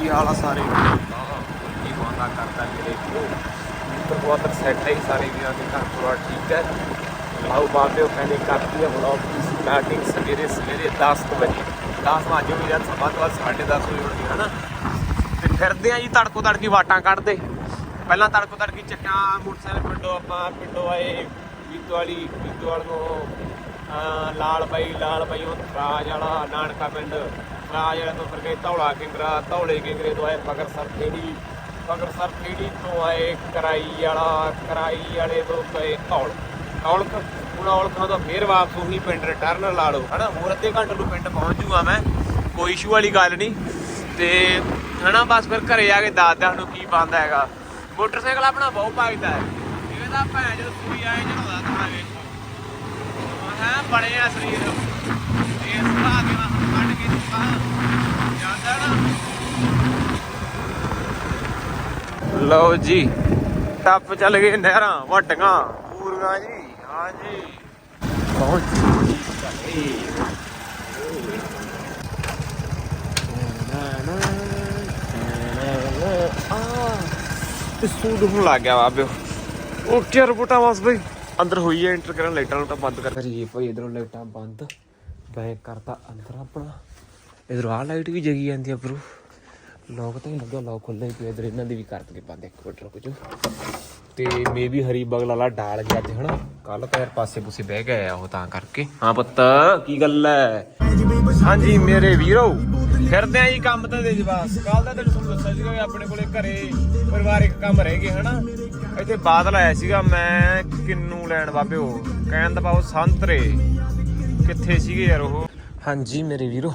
ਕੀ ਹਾਲ ਆ ਸਾਰੇ? ਕੀ ਵਾਦਾ ਕਰਦਾ ਜਿਹੜੇ ਕਬੂਤਰ ਬਹੁਤ ਸੈੱਟ ਹੈ ਸਾਰੇ ਵੀਰਾਂ ਦੇ ਘਰ ਪੂਰਾ ਠੀਕ ਹੈ। ਆਓ ਬਾਬੇ ਉਹ ਕਹਿੰਦੇ ਕਰਦੀ ਹੈ ਬਲੌਗ ਦੀ ਸਟਾਰਟਿੰਗ ਸਵੇਰੇ ਸਵੇਰੇ 10 ਕੁ ਵਜੇ। 10 ਵਜੇ ਵੀ ਜਦ ਸਮਾਂ ਤੋਂ 10:30 ਵਜੇ ਹੁੰਦੀ ਹੈ ਨਾ ਤੇ ਫਿਰਦੇ ਆ ਜੀ ਤੜਕੋ ਤੜਕੀ ਵਾਟਾਂ ਕੱਢਦੇ। ਪਹਿਲਾਂ ਤੜਕੋ ਤੜਕੀ ਚੱਕਾਂ ਮੋਟਰਸਾਈਕਲ ਪਿੰਡੋਂ ਆਪਾਂ, ਪਿੰਡੋਂ ਆਏ ਬੀਤੋ ਵਾਲੀ ਬੀਤੋ ਨੂੰ ਲਾਲ ਬਾਈ ਲਾਲ ਬਾਈ ਉਹ ਰਾਜ ਵਾਲਾ, ਨਾਨਕਾ ਪਿੰਡ। ਰਾਜ ਵਾਲੇ ਤੋਂ ਫਿਰ ਗਏ ਧੌਲਾ ਕਿੰਗਰਾ, ਧੌਲੇ ਕਿੰਗਰੇ ਤੋਂ ਆਏ ਫਗਰ ਸਰ ਖੇੜੀ ਫਗਰ ਸਰ ਖੇੜੀ ਤੋਂ ਆਏ ਕਰਾਈ ਵਾਲਾ, ਕਰਾਈ ਵਾਲੇ ਤੋਂ ਗਏ ਔਲ ਔਲਖ ਹੁਣ ਔਲਖਾਂ ਤੋਂ ਫੇਰ ਵਾਪਸ ਉਹੀ ਪਿੰਡ ਰਿਟਰਨ ਲਾ ਲਓ ਹਨਾ, ਹੋਰ ਅੱਧੇ ਘੰਟੇ ਨੂੰ ਪਿੰਡ ਪਹੁੰਚ ਜੂਗਾ ਮੈਂ, ਕੋਈ ਇਸ਼ੂ ਵਾਲੀ ਗੱਲ ਨਹੀਂ। ਤੇ ਹਨਾ, ਬਸ ਫਿਰ ਘਰੇ ਆ ਕੇ ਦੱਸਦਾ ਨੂੰ ਕੀ ਬੰਦਾ ਹੈਗਾ। ਮੋਟਰਸਾਈਕਲ ਆਪਣਾ ਬਹੁਤ ਭਗਦਾ ਹੈ। ਇਹ ਤਾਂ ਭੈਣ ਜਦੋਂ ਸੂਈ ਆਏ, ਜਦੋਂ ਥੋੜਾ ਵੇਖੋ ਹੈ ਬਣਿਆ ਸਰੀਰ। ਇਹ ਸੁਭਾਅ ਨਾਲ ਲਓ ਜੀ ਟੱਪ ਚੱਲ ਗਏ ਨਹਿਰਾਂ ਵੱਡੀਆਂ ਪੂਰੀਆਂ ਜੀ ਹਾਂ ਜੀ। ਪਹੁੰਚ ਗਏ। ਤੇ ਸੂਦ ਹੁਣ ਲੱਗ ਗਿਆ ਬਾਬਿਓ ਓਕੇ ਰਬੂਟਾ ਬਸ ਬਈ? ਅੰਦਰ ਹੋਈ ਹੈ ਐਂਟਰ ਕਰਨ ਲਾਈਟਾਂ ਨੂੰ ਤਾਂ ਬੰਦ ਕਰ। ਕਰੀਏ ਭਾਈ ਇਧਰੋਂ ਲਾਈਟਾਂ ਬੰਦ। ਬੈਕ ਕਰਤਾ ਅੰਦਰ ਆਪਣਾ। ਇਧਰੋਂ ਆ ਲਾਈਟ ਵੀ ਜਗੀ ਜਾਂਦੀ ਆ ਬਰੂ ਲੋਕ ਤਾਂ ਹੀ ਲੱਗਾ ਲੋਕ ਖੁੱਲੇ ਪਏ ਇਧਰ, ਇਹਨਾਂ ਦੀ ਵੀ ਕਰ ਦਈਏ ਬੰਦ ਇੱਕ ਮਿੰਟ, ਰੁਕ ਜਾਓ। ਤੇ ਮੇਬੀ ਹਰੀ ਬਗਲ ਵਾਲਾ ਡਾਲ ਗਿਆ ਤੇ ਹਨਾ? ਕੱਲ ਤਾਂ ਯਾਰ ਪਾਸੇ ਪੂਸੇ ਬਹਿ ਗਿਆ ਉਹ ਤਾਂ ਕਰਕੇ। ਹਾਂ ਪੁੱਤ, ਕੀ ਗੱਲ ਹੈ ਹਾਂਜੀ, ਮੇਰੇ ਵੀਰੋ, ਫਿਰਦੇ ਆਂ ਜੀ ਕੰਮ ਤਾਂ ਦੇ ਜਵਾਸ ਕੱਲ ਦਾ ਤੈਨੂੰ ਤੁਹਾਨੂੰ ਦੱਸਿਆ ਸੀਗਾ ਵੀ ਆਪਣੇ ਕੋਲੇ ਘਰੇ ਪਰਿਵਾਰਿਕ ਕੰਮ ਰਹਿ ਗਏ, ਹਨਾ? ਇੱਥੇ ਬਾਦਲ ਆਇਆ ਸੀਗਾ, ਮੈਂ ਕਿੰਨੂ ਲੈਣ ਬਾਬਿਓ? ਕਹਿਣ ਦਾ ਪਾਉ ਸੰਤਰੇ। ਕਿੱਥੇ ਸੀਗੇ ਯਾਰ ਉਹ? ਹਾਂਜੀ, ਮੇਰੇ ਵੀਰੋ।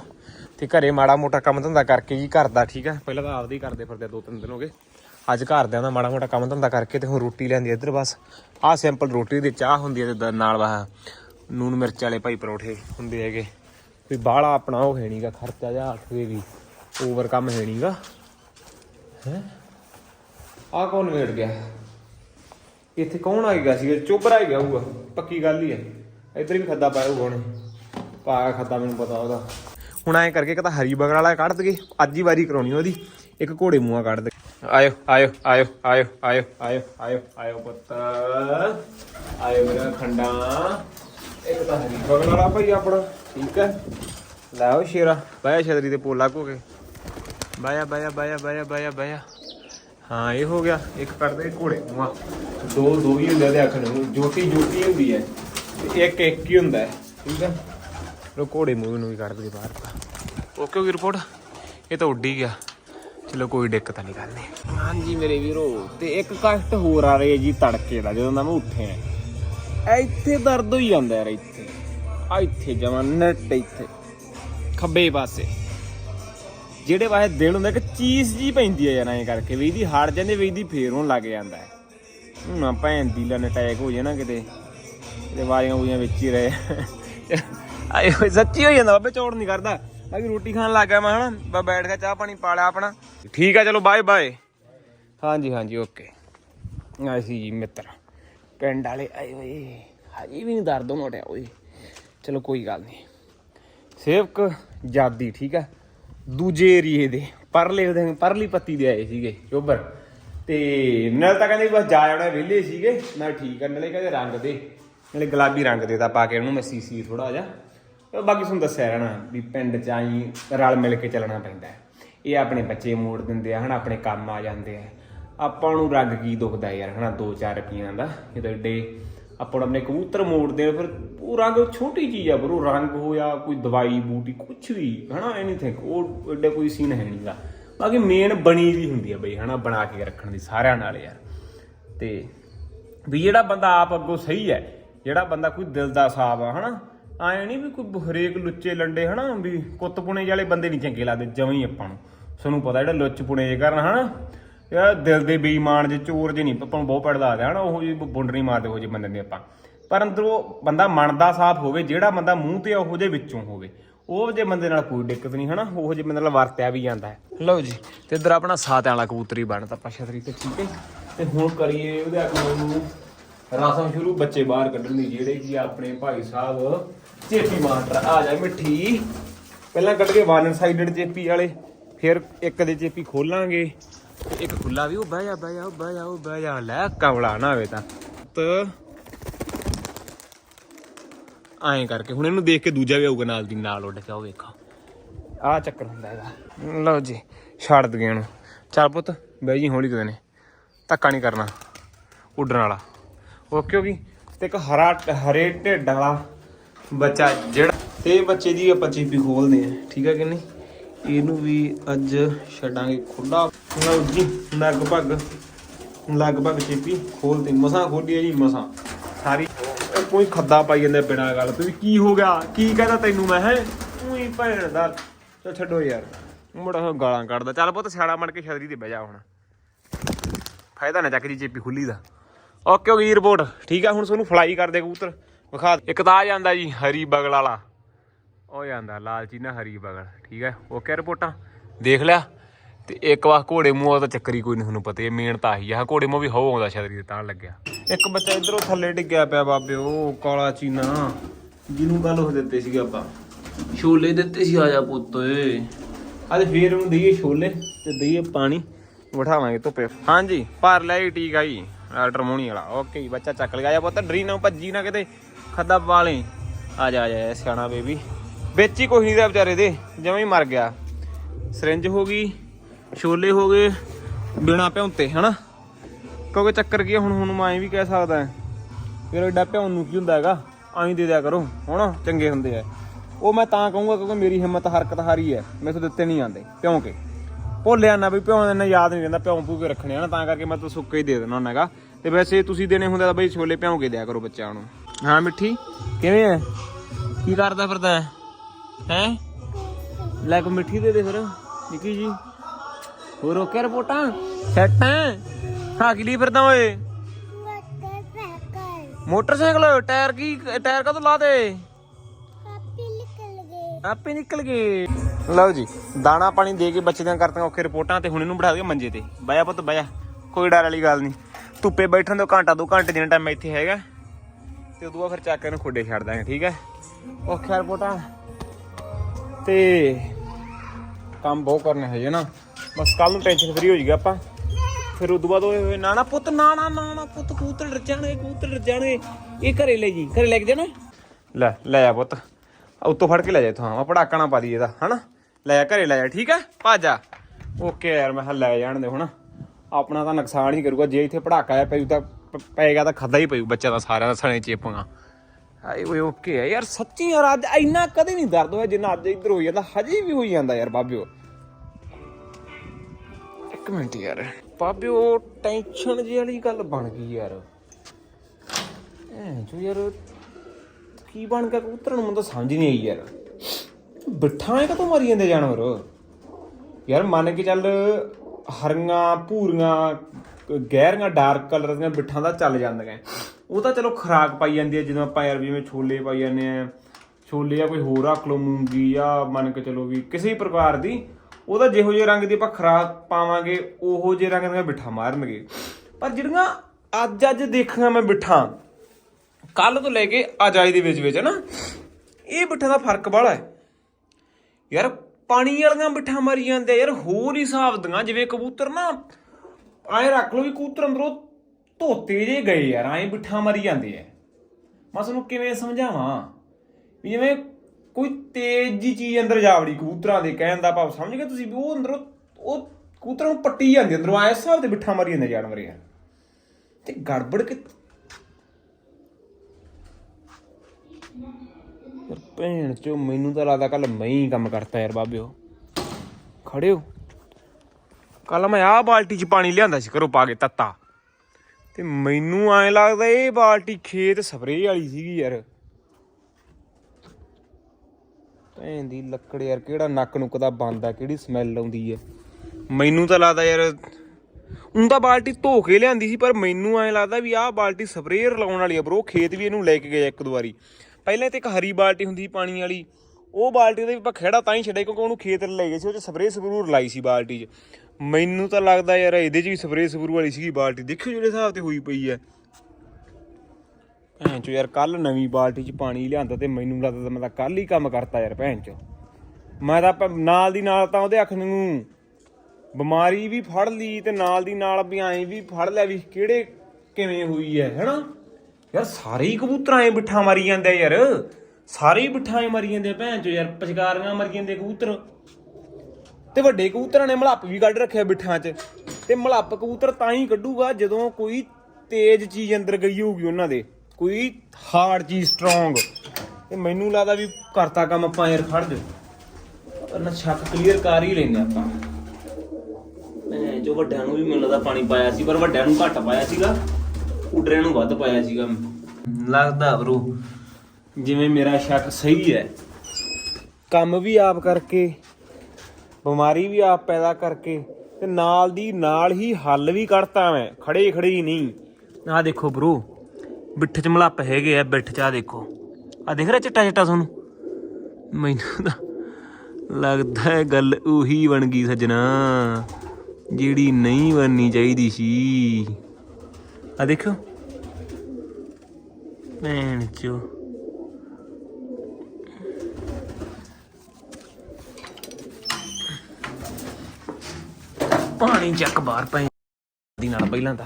ਤੇ ਘਰੇ ਮਾੜਾ ਮੋਟਾ ਕੰਮ ਧੰਦਾ ਕਰਕੇ ਜੀ ਘਰ ਦਾ, ਠੀਕ ਹੈ ਪਹਿਲਾਂ ਤਾਂ ਆਪਦੇ ਹੀ ਕਰਦੇ ਫਿਰਦੇ ਦੋ ਤਿੰਨ ਦਿਨ ਹੋ ਗਏ। ਅੱਜ ਘਰਦਿਆਂ ਦਾ ਮਾੜਾ ਮੋਟਾ ਕੰਮ ਧੰਦਾ ਕਰਕੇ ਤੇ ਹੁਣ ਰੋਟੀ ਲੈਂਦੀ ਇੱਧਰ ਬਸ। ਆਹ ਸਿੰਪਲ ਰੋਟੀ ਦੀ ਚਾਹ ਹੁੰਦੀ ਹੈ ਤੇ ਨਾਲ ਵਾਹ ਨੂਨ ਮਿਰਚ ਵਾਲੇ ਭਾਈ ਪਰੌਠੇ ਹੁੰਦੇ ਹੈਗੇ। ਵੀ ਬਾਹਲਾ ਆਪਣਾ ਉਹ ਹੈ ਨਹੀਂਗਾ ਖਰਚਾ ਜਾਂ ਆਖਵੇ ਵੀ ਓਵਰ ਕੰਮ ਹੈ ਨਹੀਂਗਾ ਹੈ? ਆਹ ਕੌਣ ਵੇਟ ਗਿਆ? ਇੱਥੇ ਕੌਣ ਆ ਗਿਆ ਸੀ ਚੋਬਰਾ ਹੀ ਗਿਆ ਹੋਊਗਾ, ਪੱਕੀ ਗੱਲ ਹੀ ਹੈ ਇੱਧਰ ਵੀ ਖੱਦਾ ਪਾਇਆ ਹੋਊਗਾ ਉਹਨੇ। ਪਾ ਖੱਦਾ, ਮੈਨੂੰ ਪਤਾ ਉਹਦਾ। ਹੁਣ ਐਂ ਕਰਕੇ ਕਹਤਾ ਹਰੀ ਬਗੜ ਵਾਲਾ ਕੱਢ ਦਗੇ ਅੱਜ ਹੀ ਵਾਰੀ ਕਰਾਉਣੀ ਉਹਦੀ। ਇੱਕ ਘੋੜੇ ਮੂੰਹਾ ਕੱਢ ਦੇ ਆਇਓ ਆਇਓ ਆਇਓ ਆਇਓ ਆਇਓ ਆਇਓ ਆਇਓ ਆਇਓ ਪੁੱਤ। ਆਇਓ ਮੇਰਾ ਖੰਡਾ। ਇੱਕ ਤਾਂ ਹਰੀ ਬਗੜ ਵਾਲਾ ਭਾਈ ਆਪਣਾ, ਠੀਕ ਹੈ? ਲੈ ਆਓ ਸ਼ੇਰਾ ਬਾਇਆ ਛਤਰੀ ਤੇ ਪੋਲਾ ਕੋ ਕੇ ਬਾਇਆ ਬਾਇਆ ਬਾਇਆ ਬਾਇਆ ਬਾਇਆ ਬਾਇਆ ਹਾਂ, ਇਹ ਹੋ ਗਿਆ। ਇੱਕ ਕਰਦੇ ਘੋੜੇ ਮੂੰਹਾਂ ਦੋ ਦੋ ਹੀ ਹੁੰਦੇ ਆ ਆਖਣ ਨੂੰ। ਜੋਟੀ ਜੋਟੀ ਹੁੰਦੀ ਹੈ। ਤੇ ਇੱਕ ਇੱਕ ਹੀ ਹੁੰਦਾ ਹੈ, ਠੀਕ ਹੈ? ਲੋ ਘੋੜੇ ਮੂੰਹ ਨੂੰ ਵੀ ਕੱਢ ਦੇ ਬਾਹਰ ਓਕੇ ਹੋ ਗਈ ਰਿਪੋਰਟ ਇਹ ਤਾਂ ਉੱਡ ਹੀ ਗਿਆ। ਚਲੋ ਕੋਈ ਦਿੱਕਤ ਨਹੀਂ ਕਰਨੀ। ਹਾਂਜੀ ਮੇਰੇ ਵੀਰੋ ਤੇ ਇੱਕ ਕਸ਼ਟ ਹੋਰ ਆ ਰਹੀ ਹੈ ਜੀ ਤੜਕੇ ਦਾ ਜਦੋਂ ਦਾ ਮੈਂ ਉੱਠਿਆ। ਇੱਥੇ ਦਰਦ ਹੋਈ ਜਾਂਦਾ ਯਾਰ ਇੱਥੇ। ਆ ਇੱਥੇ ਜਮਾ ਨੱਟ ਇੱਥੇ। ਖੱਬੇ ਪਾਸੇ। ਜਿਹੜੇ ਵਾਹੇ ਦਿਨ ਹੁੰਦਾ ਕਿ ਚੀਸ ਜੀ ਪੈਂਦੀ ਹੈ ਯਾਰ ਐਂ ਕਰਕੇ। ਵੀ ਇਹਦੀ ਹਟ ਜਾਂਦੇ ਵੀ ਇਹਦੀ ਫੇਰ ਹੋਣ ਲੱਗ ਜਾਂਦਾ ਹੈ। ਨਾ ਭੈਣ ਦੀ ਲਨ ਅਟੈਕ ਹੋ ਜਾਏ ਨਾ ਕਿਤੇ। ਤੇ ਵਾਰੀਆਂ ਵੂਰੀਆਂ ਵਿੱਚ ਹੀ ਰਹੇ। ਆਏ ਹੋਏ, ਸੱਚੀ ਹੋ ਜਾਂਦਾ ਬਾਬੇ, ਚੌੜ ਨਹੀਂ ਕਰਦਾ। ਬਾਕੀ ਰੋਟੀ ਖਾਣ ਲੱਗ ਗਿਆ, ਮੈਂ ਹਨਾ ਬਾ ਬੈਠ ਕੇ ਚਾਹ ਪਾਣੀ ਪਾ ਲਿਆ ਆਪਣਾ। ਠੀਕ ਆ, ਚਲੋ ਬਾਏ ਬਾਏ ਹਾਂਜੀ ਹਾਂਜੀ ਓਕੇ ਆਸੀ ਜੀ ਮਿੱਤਰ, ਪਿੰਡ ਵਾਲੇ ਆਏ ਹੋਏ। ਹਜੇ ਵੀ ਨਹੀਂ ਦਰਦ ਮੋਟਿਆ ਓਏ। ਚਲੋ, ਕੋਈ ਗੱਲ ਨਹੀਂ। ਸੇਵਕ ਜਾਦੀ, ਠੀਕ ਆ। ਦੂਜੇ ਏਰੀਏ ਦੇ, ਪਰਲੇ ਉਹਦੇ ਪਰਲੀ ਪੱਤੀ ਦੇ ਆਏ ਸੀਗੇ ਚੋਬਰ ਤੇ ਨਾਲ ਤਾਂ ਕਹਿੰਦੇ ਬਸ ਜਾ ਆਉਣਾ, ਵਿਹਲੇ ਸੀਗੇ। ਮੈਂ ਠੀਕ ਆ, ਨਾਲੇ ਕਹਿੰਦੇ ਰੰਗ ਦੇ। ਨਾਲੇ ਗੁਲਾਬੀ ਰੰਗ ਦੇ ਤਾਂ ਪਾ ਕੇ ਉਹਨੂੰ ਮੈਂ ਸੀਸੀ ਥੋੜਾ ਜਿਹਾ। ਬਾਕੀ ਤੁਹਾਨੂੰ ਦੱਸਿਆ ਰਹਿਣਾ ਵੀ ਪਿੰਡ ਚ ਆਈ ਰਲ ਮਿਲ ਕੇ ਚੱਲਣਾ ਪੈਂਦਾ ਹੈ। ਇਹ ਆਪਣੇ ਬੱਚੇ ਮੋੜ ਦਿੰਦੇ ਆ, ਹਨਾ, ਆਪਣੇ ਕੰਮ ਆ ਜਾਂਦੇ ਆ। ਆਪਾਂ ਨੂੰ ਰੰਗ ਕੀ ਦੁਖਦਾ ਯਾਰ, ਹਨਾ 2-4 ਰੁਪਈਆਂ ਦਾ। ਜਦੋਂ ਏਡੇ ਆਪਾਂ ਨੂੰ ਆਪਣੇ ਕਬੂਤਰ ਮੋੜਦੇ ਆ, ਫਿਰ ਉਹ ਰੰਗ ਛੋਟੀ ਚੀਜ਼ ਆ ਪਰ ਉਹ ਰੰਗ ਹੋਇਆ, ਕੋਈ ਦਵਾਈ, ਬੂਟੀ ਕੁਝ ਵੀ, ਹਨਾ ਐਨੀਥਿੰਗ ਉਹ ਏਡਾ ਕੋਈ ਸੀਨ ਹੈ ਨਹੀਂਗਾ ਬਾਕੀ ਮੇਨ ਬਣੀ ਵੀ ਹੁੰਦੀ ਆ ਬਈ, ਹਨਾ, ਬਣਾ ਕੇ ਰੱਖਣ ਦੀ, ਸਾਰਿਆਂ ਨਾਲ ਯਾਰ। ਤੇ ਵੀ ਜਿਹੜਾ ਬੰਦਾ ਆਪ ਅੱਗੋਂ ਸਹੀ ਹੈ, ਜਿਹੜਾ ਬੰਦਾ ਕੋਈ ਦਿਲ ਦਾ ਸਾਫ਼ ਆ, ਹਨਾ ਐ ਨਹੀਂ ਵੀ ਕੋਈ ਹਰੇਕ ਲੁੱਚੇ ਲੰਡੇ ਹਨਾ ਵੀ ਕੁੱਤਪੁਣੇ ਵਾਲੇ ਬੰਦੇ ਨਹੀਂ ਚੰਗੇ ਲੱਗਦੇ ਜਮਾਂ ਹੀ ਆਪਾਂ ਨੂੰ। ਤੁਹਾਨੂੰ ਪਤਾ ਜਿਹੜਾ ਲੁੱਚਪੁਣੇ ਜੇ ਕਰਨ ਹਨਾ ਯਾਰ ਦਿਲ ਦੇ ਬੇਈਮਾਨ ਜੇ ਚੋਰ ਜੇ ਨਹੀਂ ਆਪਾਂ ਨੂੰ ਬਹੁਤ ਪੜਦਾ ਆ ਹਨਾ ਉਹ ਜੀ ਬੁੰਡ ਨਹੀਂ ਮਾਰਦੇ ਉਹ ਜੇ ਬੰਦੇ ਨੇ ਆਪਾਂ। ਪਰ ਅੰਦਰੋਂ ਬੰਦਾ ਮਨ ਦਾ ਸਾਫ਼ ਹੋਵੇ ਜਿਹੜਾ ਬੰਦਾ ਮੂੰਹ ਤੇ ਉਹੋ ਜੇ ਵਿੱਚੋਂ ਹੋਵੇ। ਉਹ ਜੇ ਬੰਦੇ ਨਾਲ ਕੋਈ ਦਿੱਕਤ ਨਹੀਂ ਹਨਾ ਉਹ ਜੇ ਬੰਦੇ ਨਾਲ ਵਰਤਿਆ ਵੀ ਜਾਂਦਾ ਹੈ। ਲਓ ਜੀ ਤੇ ਇੱਧਰ ਆਪਣਾ ਸਾਤਿਆਂ ਵਾਲਾ ਕਬੂਤਰੀ ਬਣਦਾ ਆਪਾਂ ਛਤਰੀ ਤੇ ਠੀਕ ਹੈ? ਤੇ ਹੁਣ ਕਰੀਏ ਉਹਦੇ ਅੱਗੇ ਨੂੰ। ਰਸਮ ਸ਼ੁਰੂ, ਬੱਚੇ ਬਾਹਰ ਕੱਢਣ ਦੀ ਜਿਹੜੇ ਕਿ ਆਪਣੇ ਭਾਈ ਸਾਹਿਬ, ਚੇਪੀ ਮਾਸਟਰ, ਆ ਜਾ ਮਿੱਠੀ। ਪਹਿਲਾਂ ਕੱਢ ਕੇ ਵਨ ਸਾਈਡਡ ਚੇਪੀ ਵਾਲੇ, ਫਿਰ ਇੱਕ ਦੇ ਚੇਪੀ ਖੋਲਾਂਗੇ। ਤੇ ਇੱਕ ਖੁੱਲਾ ਵੀ, ਉਹ ਬਹਿ ਜਾ ਬਹਿ ਜਾ, ਉਹ ਬਹਿ ਜਾ, ਉਹ ਬਹਿ ਜਾ। ਲੈ, ਕਵਲਾ ਨਾ ਹੋਵੇ ਤਾਂ। ਤੇ ਐਂ ਕਰਕੇ, ਹੁਣ ਇਹਨੂੰ ਦੇਖ ਕੇ ਦੂਜਾ ਵੀ ਆਊਗਾ ਨਾਲ ਦੀ, ਨਾਲ ਉੱਡ ਕੇ ਉਹ ਵੇਖੋ। ਆ ਚੱਕਰ ਹੁੰਦਾ ਹੈਗਾ ਲਓ ਜੀ, ਛੱਡ ਦਗੇ ਇਹਨੂੰ। ਚੱਲ ਪੁੱਤ, ਬਹਿ ਜੀ, ਹੌਲੀ ਕਦੇ ਨੇ। ਧੱਕਾ ਨਹੀਂ ਕਰਨਾ। ਉੱਡਣ ਵਾਲਾ। ਓਕੇ ਹੋ ਗਈ ਤੇ ਇੱਕ ਹਰਾ ਹਰੇ ਢਿੱਡ ਵਾਲਾ ਬੱਚਾ ਜਿਹੜਾ ਤੇ ਬੱਚੇ ਦੀ ਆਪਾਂ ਚੀਪੀ ਖੋਲਦੇ ਆ ਠੀਕ ਹੈ ਕਿ ਨਹੀਂ? ਇਹਨੂੰ ਵੀ ਅੱਜ ਛੱਡਾਂਗੇ ਖੁੱਲਾ ਲਓ ਜੀ, ਲਗਭਗ ਲਗਭਗ ਚੀਪੀ ਖੋਲਦੇ ਮਸਾਂ ਖੋਲੀ ਹੈ ਜੀ, ਮਸਾਂ। ਸਾਰੀ ਕੋਈ ਖੱਦਾ ਪਾਈ ਜਾਂਦੇ ਬਿਨਾਂ ਗੱਲ ਤੋਂ ਵੀ ਕੀ ਹੋ ਗਿਆ? ਕੀ ਕਹਿੰਦਾ ਤੈਨੂੰ ਮੈਂ, ਹੈ? ਉਹੀ ਭੈਣ ਦਾ ਚੱਲ ਛੱਡੋ ਯਾਰ। ਮੁੰਡਾ ਗਾਲਾਂ ਕੱਢਦਾ। ਚੱਲ ਪੁੱਤ, ਸਿਆਣਾ ਬਣ ਕੇ ਛਤਰੀ ਤੇ ਬਹਿ ਜਾ ਹੁਣ। ਫਾਇਦਾ ਨਾ ਚੱਕ ਦੀ ਚੇਪੀ ਖੁੱਲੀ ਦਾ। ਓਕੇ ਹੋ ਗਈ ਰਿਪੋਰਟ ਠੀਕ ਆ, ਹੁਣ ਤੁਹਾਨੂੰ ਫਲਾਈ ਕਰਦੇ ਕਬੂਤਰ। ਵਿਖਾ ਇੱਕ ਤਾਂ ਆ ਜਾਂਦਾ ਜੀ, ਹਰੀ ਬਗਲ ਵਾਲਾ। ਉਹ ਜਾਂਦਾ, ਲਾਲ ਚੀਨਾ, ਹਰੀ ਬਗਲ। ਠੀਕ ਹੈ ਓਕੇ ਰਿਪੋਰਟਾਂ। ਦੇਖ ਲਿਆ। ਤੇ ਇੱਕ ਵਾਰ ਘੋੜੇ ਮੂੰਹ ਦਾ ਚੱਕਰੀ ਕੋਈ ਨਹੀਂ ਤੁਹਾਨੂੰ ਪਤਾ, ਇਹ ਮੇਨ ਤਾਂ ਆਹੀ ਆ। ਘੋੜੇ ਮੂੰਹ ਵੀ ਹੋ ਆਉਂਦਾ ਛਤਰੀ ਤੇ ਤਾਂ ਲੱਗਿਆ। ਇੱਕ ਬੱਚਾ ਇਧਰੋਂ ਥੱਲੇ ਡਿੱਗਿਆ ਪਿਆ ਬਾਬੇ, ਉਹ ਕਾਲਾ ਚੀਨਾ। ਜਿਹਨੂੰ ਕੱਲ ਉਹ ਦਿੱਤੇ ਸੀਗੇ ਆਪਾਂ। ਛੋਲੇ ਦਿੱਤੇ ਸੀ ਆਜਾ ਪੁੱਤ ਓਏ। ਅੱਜ ਫੇਰ ਉਹਨੂੰ ਦਈਏ ਛੋਲੇ ਤੇ ਦਈਏ ਪਾਣੀ। ਬਿਠਾਵਾਂਗੇ ਧੁੱਪੇ। ਹਾਂਜੀ, ਭਰ ਲੈ ਜੀ ਟੀਕਾ ਜੀ। ਆਰਡਰ ਮੋਣੀ ਵਾਲਾ। ਓਕੇ ਜੀ ਬੱਚਾ ਚੱਕ ਲਿਆ। ਜਾ ਪੁੱਤ ਡਰੀ ਨਾ ਭੱਜੀ ਨਾ ਕਿਤੇ। ਖੱਦਾ ਵਾਲੇ ਆ ਜਾ ਆ ਜਾ ਸਿਆਣਾ ਬੇਬੀ ਵਿੱਚ ਹੀ ਕੋਈ ਨਹੀਂ ਦਾ ਵਿਚਾਰੇ ਦੇ। ਜਿਵੇਂ ਹੀ ਮਰ ਗਿਆ। ਸਰਿੰਜ ਹੋ ਗਈ ਛੋਲੇ ਹੋ ਗਏ ਬਿਨਾ ਭਿਉਂਤੇ ਹਨਾ? ਕਿਉਂਕਿ ਚੱਕਰ ਕੀ ਆ, ਹੁਣ ਹੁਣ ਮੈਂ ਵੀ ਕਹਿ ਸਕਦਾ ਫਿਰ ਐਡਾ ਭਿਉਣ ਨੂੰ ਕੀ ਹੁੰਦਾ ਹੈਗਾ? ਐਂ ਦੇ ਦਿਆ ਕਰੋ ਹੁਣ ਚੰਗੇ ਹੁੰਦੇ ਆ। ਉਹ ਮੈਂ ਤਾਂ ਕਹੂੰਗਾ ਕਿਉਂਕਿ ਮੇਰੀ ਹਿੰਮਤ ਹਰਕਤ ਹਾਰੀ ਹੈ। ਮੈਥੋਂ ਦਿੱਤੇ ਨਹੀਂ ਜਾਂਦੇ ਭਿਉਂ ਕੇ। ਭੁੱਲਿਆ ਨਾ ਵੀ ਭਿਉਂ ਦੇਣਾ ਯਾਦ ਨਹੀਂ ਰਹਿੰਦਾ ਭਿਉਂ ਭੂ ਕੇ ਰੱਖਣੇ ਆ ਨਾ ਤਾਂ ਕਰਕੇ ਮੈਂ ਤਾਂ ਸੁੱਕੇ ਹੀ ਦੇ ਦੇਣਾ ਹੁੰਦਾ ਹੈਗਾ ਤੇ ਵੈਸੇ ਤੁਸੀਂ ਦੇਣੇ ਹੁੰਦੇ ਤਾਂ ਬਈ ਛੋਲੇ ਭਿਉਂ ਕੇ ਦਿਆ ਕਰੋ ਬੱਚਿਆਂ ਨੂੰ। ਹਾਂ ਮਿੱਠੀ? ਕਿਵੇਂ ਹੈ ਕੀ ਕਰਦਾ ਫਿਰਦਾ ਹੈ ਹੈ? ਲੈ ਕੋ ਮਿੱਠੀ ਦੇ ਦੇ ਫਿਰ ਨਿੱਕੀ ਜੀ। ਹੋਰ ਓਕੇ ਰਿਪੋਰਟਾਂ? ਸੈੱਟ ਹੈ ਹਾਂ ਕੀ ਲਈ ਫਿਰਦਾ ਓਏ? ਮੋਟਰਸਾਈਕਲ ਟਾਇਰ ਕੀ ਟਾਇਰ ਕਦੋਂ ਲਾ ਦੇ? ਆਪੇ ਨਿਕਲ ਗਏ। ਲਓ ਜੀ ਦਾਣਾ ਪਾਣੀ ਦੇ ਕੇ ਬੱਚੇ ਦੀਆਂ ਕਰਤੀਆਂ ਔਖੇ ਰਿਪੋਰਟਾਂ ਤੇ ਹੁਣ ਇਹਨੂੰ ਬਿਠਾ ਦੇ ਮੰਜੇ ਤੇ। ਬਾਇਆ ਪੁੱਤ ਬਾਇਆ ਕੋਈ ਡਰ ਵਾਲੀ ਗੱਲ ਨਹੀਂ। ਧੁੱਪੇ ਬੈਠਣ ਤੋਂ ਘੰਟਾ ਦੋ ਘੰਟੇ ਦਿਨ ਟਾਈਮ ਇੱਥੇ ਹੈਗਾ। ਤੇ ਉਦੋਂ ਬਾਅਦ ਫਿਰ ਚੱਕ ਕੇ ਇਹਨੂੰ ਖੁੱਡੇ ਛੱਡ ਦਾਂਗੇ ਠੀਕ ਹੈ? ਔਖੇ ਰਿਪੋਰਟਾਂ। ਤੇ ਕੰਮ ਬਹੁਤ ਕਰਨੇ ਹੈ ਨਾ। ਬਸ ਕੱਲ ਨੂੰ ਟੈਨਸ਼ਨ ਫਰੀ ਹੋ ਜਾਈਗਾ ਆਪਾਂ। ਫਿਰ ਉਦੋਂ ਬਾਅਦ ਹੋਏ ਨਾ ਨਾ ਪੁੱਤ ਨਾ ਨਾ ਨਾ ਨਾ ਪੁੱਤ ਕਬੂਤਰ ਡਰ ਜਾਣਗੇ ਕਬੂਤਰ ਡਰ ਜਾਣਗੇ। ਇਹ ਘਰੇ ਲੈ ਜੀ ਘਰੇ ਲੈ ਕੇ ਜਾਣਾ? ਲੈ ਲੈ ਆ ਪੁੱਤ। ਉੱਤੋਂ ਫੜ ਕੇ ਲੈ ਜਾ ਇੱਥੋਂ ਆ ਪੜਾਕਾ ਨਾ ਪਾ ਦੀ ਇਹਦਾ, ਹਨਾ? ਲੈ ਜਾ, ਘਰੇ ਲੈ ਜਾ, ਠੀਕ ਹੈ ਭੱਜ ਓਕੇ ਯਾਰ, ਮੈਂ ਕਿਹਾ ਲੈ ਜਾਣ ਦੇ ਹੁਣ। ਆਪਣਾ ਤਾਂ ਨੁਕਸਾਨ ਹੀ ਕਰੂਗਾ, ਜੇ ਇੱਥੇ ਪੜਾਕਾ ਆ ਪਈ ਤਾਂ ਪ- ਪਏਗਾ ਤਾਂ ਖੱਦਾ ਹੀ ਪਊ ਬੱਚਾ ਦਾ ਸਾਰਿਆਂ ਦਾ, ਸਣੇ ਚੇਪਾਂ ਆਏ ਓਏ, ਓਕੇ ਆ। ਯਾਰ, ਸੱਚੀ ਯਾਰ, ਅੱਜ ਇੰਨਾ ਕਦੇ ਨਹੀਂ ਦਰਦ ਹੋਇਆ ਜਿੰਨਾ ਅੱਜ ਇੱਧਰ ਹੋਈ ਜਾਂਦਾ, ਹਜੇ ਵੀ ਹੋਈ ਜਾਂਦਾ ਯਾਰ, ਬਾਬਿਓ। ਇੱਕ ਮਿੰਟ ਯਾਰ, ਬਾਬਿਓ ਟੈਨਸ਼ਨ ਜੀ ਵਾਲੀ ਗੱਲ ਬਣ ਗਈ ਯਾਰ। ਐ ਜੋ ਯਾਰ ਕੀ ਬਣ ਗਿਆ ਕਬੂਤਰਾਂ? ਨੂੰ ਮੈਨੂੰ ਤਾਂ ਸਮਝ ਨਹੀਂ ਆਈ ਯਾਰ। ਬਿਠਾਂ ਇਹ ਕਦੋਂ ਮਰੀ ਜਾਂਦੇ ਜਾਨਵਰ? ਯਾਰ ਮੰਨ ਕੇ ਚੱਲ ਹਰੀਆਂ, ਭੂਰੀਆਂ, ਗਹਿਰੀਆਂ ਡਾਰਕ ਕਲਰ ਦੀਆਂ ਬਿੱਠਾਂ ਦਾ ਚੱਲ ਜਾਂਦੀਆਂ। ਉਹ ਤਾਂ ਚਲੋ ਖਰਾਕ ਪਾਈ ਜਾਂਦੀ ਹੈ ਜਦੋਂ ਆਪਾਂ ਯਾਰ ਜਿਵੇਂ ਛੋਲੇ ਪਾਈ ਜਾਂਦੇ ਆ ਛੋਲੇ ਜਾਂ ਕੋਈ ਹੋਰ ਰੱਖ ਲਓ, ਮੂੰਗੀ ਜਾਂ ਮੰਨ ਕੇ ਚਲੋ ਵੀ ਕਿਸੇ ਵੀ ਪ੍ਰਕਾਰ ਦੀ, ਉਹ ਤਾਂ ਜਿਹੋ ਜਿਹੇ ਰੰਗ ਦੀ ਆਪਾਂ ਖਰਾਕ ਪਾਵਾਂਗੇ, ਉਹੋ ਜਿਹੇ ਰੰਗ ਦੀਆਂ ਬਿੱਠਾਂ ਮਾਰਨਗੇ। ਪਰ ਜਿਹੜੀਆਂ ਅੱਜ ਅੱਜ ਦੇਖਾਂ ਮੈਂ ਬਿੱਠਾਂ ਕੱਲ ਤੋਂ ਲੈ ਕੇ ਅਜਾਈ ਦੇ ਵਿੱਚ ਵਿੱਚ ਨਾ ਇਹ ਬਿੱਠਾਂ ਦਾ ਫ਼ਰਕ ਬੜਾ ਹੈ। ਯਾਰ, ਪਾਣੀ ਵਾਲੀਆਂ ਬਿੱਠਾਂ ਮਾਰੀ ਜਾਂਦੇ ਯਾਰ, ਹੋਰ ਹੀ ਹਿਸਾਬ ਦੀਆਂ, ਜਿਵੇਂ ਕਬੂਤਰ ਨਾ ਐਂ ਰੱਖ ਲਓ ਵੀ ਕਬੂਤਰ ਅੰਦਰੋਂ ਧੋਤੇ ਜੇ ਗਏ ਯਾਰ ਐਂ ਬਿੱਠਾਂ ਮਾਰੀ ਜਾਂਦੇ ਆ। ਮੈਂ ਤੁਹਾਨੂੰ ਕਿਵੇਂ ਸਮਝਾਵਾਂ? ਵੀ ਜਿਵੇਂ ਕੋਈ ਤੇਜ਼ ਜੀ ਚੀਜ਼ ਅੰਦਰ ਜਾਵੜੀ ਕਬੂਤਰਾਂ ਦੇ ਕਹਿਣ ਦਾ ਭਾਵ, ਸਮਝ ਗਏ ਤੁਸੀਂ? ਵੀ ਉਹ ਅੰਦਰੋਂ, ਉਹ ਕਬੂਤਰਾਂ ਨੂੰ ਪੱਟੀ ਜਾਂਦੇ ਅੰਦਰੋਂ ਐ ਹਿਸਾਬ 'ਤੇ ਬਿੱਠਾਂ ਮਾਰੀ ਜਾਂਦੇ ਜਾਨਵਰ ਯਾਰ। ਤੇ ਗੜਬੜ ਕਿ ਭੈਣ ਚੋ ਮੈਨੂੰ ਤਾਂ ਲੱਗਦਾ ਕੱਲ ਮੈਂ ਹੀ ਕੰਮ ਕਰਤਾ ਯਾਰ ਬਾਬਿਓ ਖੜੇ ਹੋ ਕੱਲ ਮੈਂ ਆਹ ਬਾਲਟੀ 'ਚ ਪਾਣੀ ਲਿਆਂਦਾ ਸੀ, ਘਰੋਂ ਪਾ ਕੇ ਤੱਤਾ। ਤੇ ਮੈਨੂੰ ਐਂ ਲੱਗਦਾ ਇਹ ਬਾਲਟੀ ਖੇਤ ਸਪਰੇਅ ਵਾਲੀ ਸੀਗੀ ਯਾਰ। ਭੈਣ ਦੀ ਲੱਕੜ ਯਾਰ, ਕਿਹੜਾ ਨੱਕ ਨੁੱਕ ਦਾ ਬੰਦ ਆ, ਕਿਹੜੀ ਸਮੈਲ ਆਉਂਦੀ ਹੈ ਮੈਨੂੰ ਤਾਂ ਲੱਗਦਾ ਯਾਰ ਉਹ ਤਾਂ ਬਾਲਟੀ ਧੋ ਕੇ ਲਿਆਂਦੀ ਸੀ, ਪਰ ਮੈਨੂੰ ਐਂ ਲੱਗਦਾ ਵੀ ਆਹ ਬਾਲਟੀ ਸਪਰੇਅ ਲਾਉਣ ਵਾਲੀ ਆ ਬ్రో ਖੇਤ ਵੀ ਇਹਨੂੰ ਲੈ ਕੇ ਗਏ ਇੱਕ ਦੋ ਵਾਰੀ। ਪਹਿਲਾਂ ਤੇ ਇੱਕ ਹਰੀ ਬਾਲਟੀ ਹੁੰਦੀ ਸੀ ਪਾਣੀ ਵਾਲੀ, ਉਹ ਬਾਲਟੀ ਦੇ ਵੀ ਆਪਾਂ ਖੇੜਾ ਤਾਂ ਹੀ ਛੱਡਿਆ ਕਿਉਂਕਿ ਉਹਨੂੰ ਖੇਤ ਲੈ ਗਏ ਸੀ, ਉਹ ਚ ਸਪਰੇਅ ਸਪਰੂ ਲਾਈ ਸੀ ਬਾਲਟੀ 'ਚ। ਮੈਨੂੰ ਤਾਂ ਲੱਗਦਾ ਯਾਰ ਇਹਦੇ 'ਚ ਵੀ ਸਪਰੇਅ ਸਪਰੂ ਵਾਲੀ ਸੀਗੀ ਬਾਲਟੀ। ਦੇਖਿਓ ਜਿਹੜੇ ਹਿਸਾਬ ਤੇ ਹੋਈ ਪਈ ਹੈ। ਭੈਣ ਚੋ ਯਾਰ ਕੱਲ ਨਵੀਂ ਬਾਲਟੀ 'ਚ ਪਾਣੀ ਲਿਆਂਦਾ ਤੇ ਮੈਨੂੰ ਲੱਗਦਾ ਮੈਂ ਤਾਂ ਕੱਲ ਹੀ ਕੰਮ ਕਰਤਾ ਯਾਰ ਭੈਣ ਚੋ। ਮੈਂ ਤਾਂ ਪ- ਨਾਲ ਦੀ ਨਾਲ ਤਾਂ ਉਹਦੇ ਅੱਖ ਨੂੰ ਬਿਮਾਰੀ ਵੀ ਫੜ ਲਈ ਤੇ ਨਾਲ ਦੀ ਨਾਲ ਵੀ ਐਂ ਵੀ ਫੜ ਲਿਆ ਵੀ ਕਿਹੜੇ ਕਿਵੇਂ ਹੋਈ ਹੈ, ਹੈਨਾ? ਯਾਰ ਸਾਰੇ ਹੀ ਕਬੂਤਰ ਐ ਬਿਠਾ ਮਾਰੀ ਜਾਂਦੇ ਯਾਰ। ਸਾਰੇ ਹੀ ਬਿਠਾ ਐ ਮਰੀ ਜਾਂਦੇ ਆ ਭੈਣ ਚੋ ਯਾਰ ਪਚਕਾਰੀਆਂ ਮਰ ਜਾਂਦੇ ਕਬੂਤਰ। ਤੇ ਵੱਡੇ ਕਬੂਤਰਾਂ ਨੇ ਮਲੱਪ ਵੀ ਕੱਢ ਰੱਖਿਆ ਬਿੱਠਾਂ 'ਚ। ਤੇ ਮਲੱਪ ਕਬੂਤਰ ਤਾਂ ਹੀ ਕੱਢੂਗਾ ਜਦੋਂ ਕੋਈ ਤੇਜ਼ ਚੀਜ਼ ਅੰਦਰ ਗਈ ਹੋਊਗੀ ਉਹਨਾਂ ਦੇ। ਕੋਈ ਹਾਰਡ ਚੀਜ਼ ਸਟਰੋਂਗ ਤੇ ਮੈਨੂੰ ਲੱਗਦਾ ਵੀ ਕਰਤਾ ਕੰਮ ਆਪਾਂ ਯਾਰ, ਖੜ ਜਾ। ਨਾ ਸ਼ੱਕ ਕਲੀਅਰ ਕਰ ਹੀ ਲੈਨੇ ਆਪਾਂ। ਮੈਂ ਜੋ ਵੱਡਿਆਂ ਨੂੰ ਵੀ ਮੈਨੂੰ ਲੱਗਦਾ ਪਾਣੀ ਪਾਇਆ ਸੀ, ਪਰ ਵੱਡਿਆਂ ਨੂੰ ਘੱਟ ਪਾਇਆ ਸੀਗਾ। ਉਡਰਿਆਂ ਨੂੰ ਵੱਧ ਪਾਇਆ ਸੀਗਾ। ਲੱਗਦਾ ਬਰੋ। ਜਿਵੇਂ ਮੇਰਾ ਸ਼ੱਕ ਸਹੀ ਹੈ। ਕੰਮ ਵੀ ਆਪ ਕਰਕੇ ਬਿਮਾਰੀ ਵੀ ਆਪ ਪੈਦਾ ਕਰਕੇ ਤੇ ਨਾਲ ਦੀ ਨਾਲ ਹੀ ਹੱਲ ਵੀ ਕੱਢਤਾ ਮੈਂ ਖੜੇ ਖੜੇ ਹੀ ਨਹੀਂ। ਆਹ ਦੇਖੋ ਬਰੋ ਬਿੱਠ ਚ ਮਲੱਪ ਹੈਗੇ ਆ ਬਿੱਠ ਚ ਆ ਦੇਖੋ। ਆ ਦਿਖ ਰਿਹਾ ਚਿੱਟਾ ਚਿੱਟਾ ਤੁਹਾਨੂੰ? ਮੈਨੂੰ ਤਾਂ ਲੱਗਦਾ ਹੈ ਗੱਲ ਉਹੀ ਬਣ ਗਈ ਸੱਜਣਾ। ਜਿਹੜੀ ਨਹੀਂ ਬਣਨੀ ਚਾਹੀਦੀ ਸੀ। ਆ ਦੇਖੋ। ਭੈਣ ਚੋ। ਪਾਣੀ ਚੱਕ ਬਾਹਰ ਪਈ ਦੀ ਨਾਲ ਪਹਿਲਾਂ ਤਾਂ।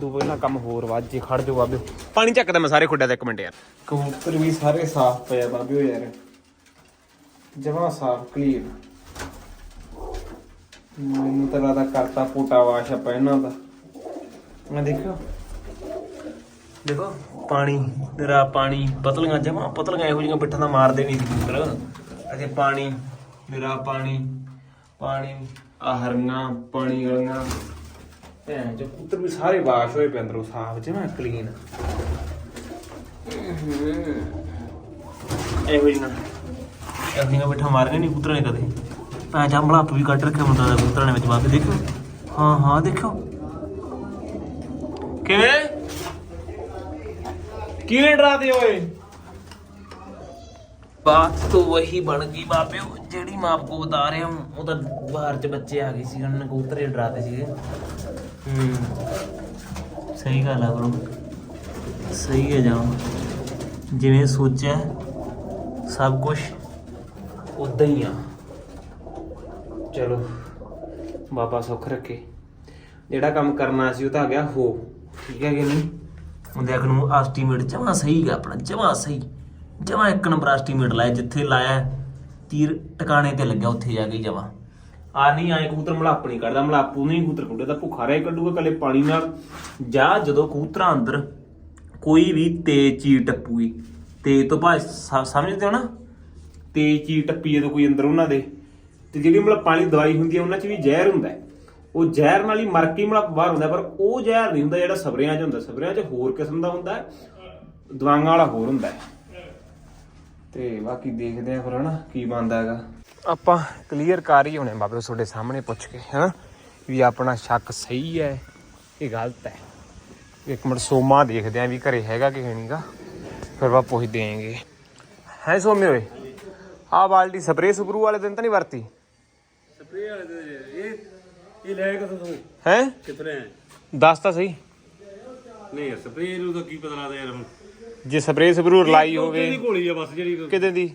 ਤੂੰ ਪਹਿਲਾਂ ਕੰਮ ਹੋਰ ਵਾਜੇ ਖੜ ਜਾ ਬਾਬਿਓ ਪਾਣੀ ਚੱਕਦਾ ਮੈਂ ਸਾਰੇ ਖੁੱਡਿਆ ਤੇ ਇੱਕ ਮਿੰਟ ਯਾਰ। ਕਬੂਤਰ ਵੀ ਸਾਰੇ ਸਾਫ਼ ਪਏ ਆ ਬਾਬਿਓ ਯਾਰ। ਜਮਾ ਸਾਫ਼ ਕਲੀਅਰ ਮੈਨੂੰ ਤਾਂ ਲੱਗਦਾ ਕਰਤਾ ਪੋਟਾ ਵਾਸ਼ ਆਪਾਂ ਇਹਨਾਂ ਦਾ। ਮੈਂ ਦੇਖੋ ਦੇਖੋ, ਪਾਣੀ, ਤੇਰਾ ਪਾਣੀ, ਪਤਲੀਆਂ ਜਮਾ ਪਤਲੀਆਂ ਇਹੋ ਜਿਹੀਆਂ ਪਿੱਠਾਂ ਦਾ ਮਾਰਦੇ ਨਹੀਂ ਕਬੂਤਰ। ਅਜੇ ਪਾਣੀ, ਮੇਰਾ ਪਾਣੀ ਪਾਣੀ ਆ ਹਰੀਆਂ ਪਾਣੀ ਵਾਲੀਆਂ ਭੈਣ ਜੋ ਪੁੱਤਰ ਵੀ ਸਾਰੇ ਵਾਸ਼ ਹੋਏ ਪਏ ਅੰਦਰੋਂ ਸਾਫ਼ ਜਮਾ ਕਲੀਨ ਇਹੋ ਜਿਹੀਆਂ ਇਹੋ ਜਿਹੀਆਂ ਬਿਠਾ ਮਾਰੀਆਂ ਨਹੀਂ ਪੁੱਤਰਾਂ ਨੇ ਕਦੇ। ਭੈਣ ਜਾ ਮਲਾਪ ਵੀ ਕੱਢ ਰੱਖਿਆ ਮੁੰਡਾ ਦਾ ਪੁੱਤਰਾਂ ਨੇ ਵਿੱਚ ਬਾਅਦ ਦੇਖੋ ਹਾਂ ਹਾਂ ਦੇਖੋ ਕਿਵੇਂ ਕਿਹਨੇ ਡਰਾਦੇ ਓਏ बात तो वही बन गई बाबे जेडी मैं आपको बता रहा हूँ वो तो बाहर च बच्चे आ गए सी उन्होंने कबूतरे डराते सी सही गल है ब्रो सही है जाओ जिमें सोचा सब कुछ उदा ही आ ਚਲੋ ਬਾਬਾ ਸੁੱਖ ਰੱਖੇ ਜਿਹੜਾ ਕੰਮ ਕਰਨਾ ਸੀ ਉਹ ਤਾਂ ਆ ਗਿਆ ਹੋ ਠੀਕ ਹੈ ਕਿ ਨਹੀਂ? ਹੁਣ ਦੇਖ ਨੂੰ ਐਸਟੀਮੇਟ ਜਮਾ ਸਹੀ ਹੈ ਆਪਣਾ, ਜਮਾ ਸਹੀ। ਜਮਾ ਇੱਕ ਨੰਬਰ ਐਸਟੀਮੇਟ ਲਾਇਆ, ਜਿੱਥੇ ਲਾਇਆ ਤੀਰ ਟਿਕਾਣੇ ਤੇ ਲੱਗਿਆ, ਉੱਥੇ ਜਾ ਕੇ ਜਮਾ। ਆ ਨਹੀਂ, ਆਏ ਕਬੂਤਰ ਮਲਾਪ ਨਹੀਂ ਕੱਢਦਾ, ਮਲਾਪੂ ਨਹੀਂ ਕਬੂਤਰ ਕੱਢੇ ਤਾਂ ਭੁੱਖਾ ਰਹਿ ਕੱਢੂਗਾ ਕੱਲੇ ਪਾਣੀ ਨਾਲ। ਜਾਂ ਜਦੋਂ ਕਬੂਤਰਾਂ ਅੰਦਰ ਕੋਈ ਵੀ ਤੇਜ਼ ਚੀਜ਼ ਟੱਪੂਗੀ ਤੇ ਤੋਂ ਭਾਵੇਂ ਸਮਝਦੇ ਹੋ ਨਾ? ਤੇਜ਼ ਚੀਜ਼ ਟੱਪੀ ਜਦੋਂ ਕੋਈ ਅੰਦਰ ਉਹਨਾਂ ਦੇ, ਤੇ ਜਿਹੜੀ ਮਲਾਪਾਂ ਵਾਲੀ ਦਵਾਈ ਹੁੰਦੀ ਹੈ, ਉਹਨਾਂ 'ਚ ਵੀ ਜ਼ਹਿਰ ਹੁੰਦਾ ਹੈ। ਉਹ ਜ਼ਹਿਰ ਨਾਲ ਹੀ ਮਰਕੀ ਕੇ ਬਾਹਰ ਹੁੰਦਾ, ਪਰ ਉਹ ਜ਼ਹਿਰ ਨਹੀਂ ਹੁੰਦਾ ਜਿਹੜਾ ਸਬਰਿਆਂ 'ਚ ਹੁੰਦਾ। ਸਬਰਿਆਂ 'ਚ ਹੋਰ ਕਿਸਮ ਦਾ ਹੁੰਦਾ ਦਵਾਈਆਂ ਵਾਲਾ ਹੋਰ ਹੁੰਦਾ ਤੇ ਬਾਕੀ ਦੇਖਦੇ ਆ ਫਿਰ, ਹਨਾ, ਕੀ ਬਣਦਾ ਹੈਗਾ। ਆਪਾਂ ਕਲੀਅਰ ਕਰ ਹੀ ਹੋਣੇ ਬਾਬੇ, ਤੁਹਾਡੇ ਸਾਹਮਣੇ ਪੁੱਛ ਕੇ, ਹਨਾ, ਵੀ ਆਪਣਾ ਸ਼ੱਕ ਸਹੀ ਹੈ, ਇਹ ਗਲਤ ਹੈ। ਇੱਕ ਮਿੰਟ ਸੋਮਾ ਦੇਖਦੇ ਆਂ ਵੀ ਘਰੇ ਹੈਗਾ ਕਿ ਨਹੀਂਗਾ। ਫਿਰ ਆਪਾਂ ਪੁੱਛਦੇ ਆਂਗੇ ਹੈ ਸੋਮੇ ਓਏ, ਆਹ ਬਾਲਟੀ ਸਪਰੇ ਸਪਰੂ ਵਾਲੇ ਦਿਨ ਤਾਂ ਨਹੀਂ ਵਰਤੀ? ਸਪਰੇ ਵਾਲੇ ਦੇ ਇਹ ਇਹ ਲੈ ਕੇ ਤੂੰ। ਹੈ? ਦੱਸ ਤਾਂ ਸਹੀ। ਨਹੀਂ ਸਪਰੇ ਨੂੰ ਤਾਂ ਕੀ ਪਤਾ ਲੱਗਦਾ ਯਾਰ ਹੁਣ। ਜੇ ਸਪਰੇ ਸੁਪਰੂ ਰਲਾਈ ਦੀ ਹੋਵੇ ਗੋਲੀ ਆ ਬਸ ਜਿਹੜੀ ਕਿਤੇ ਦੀ?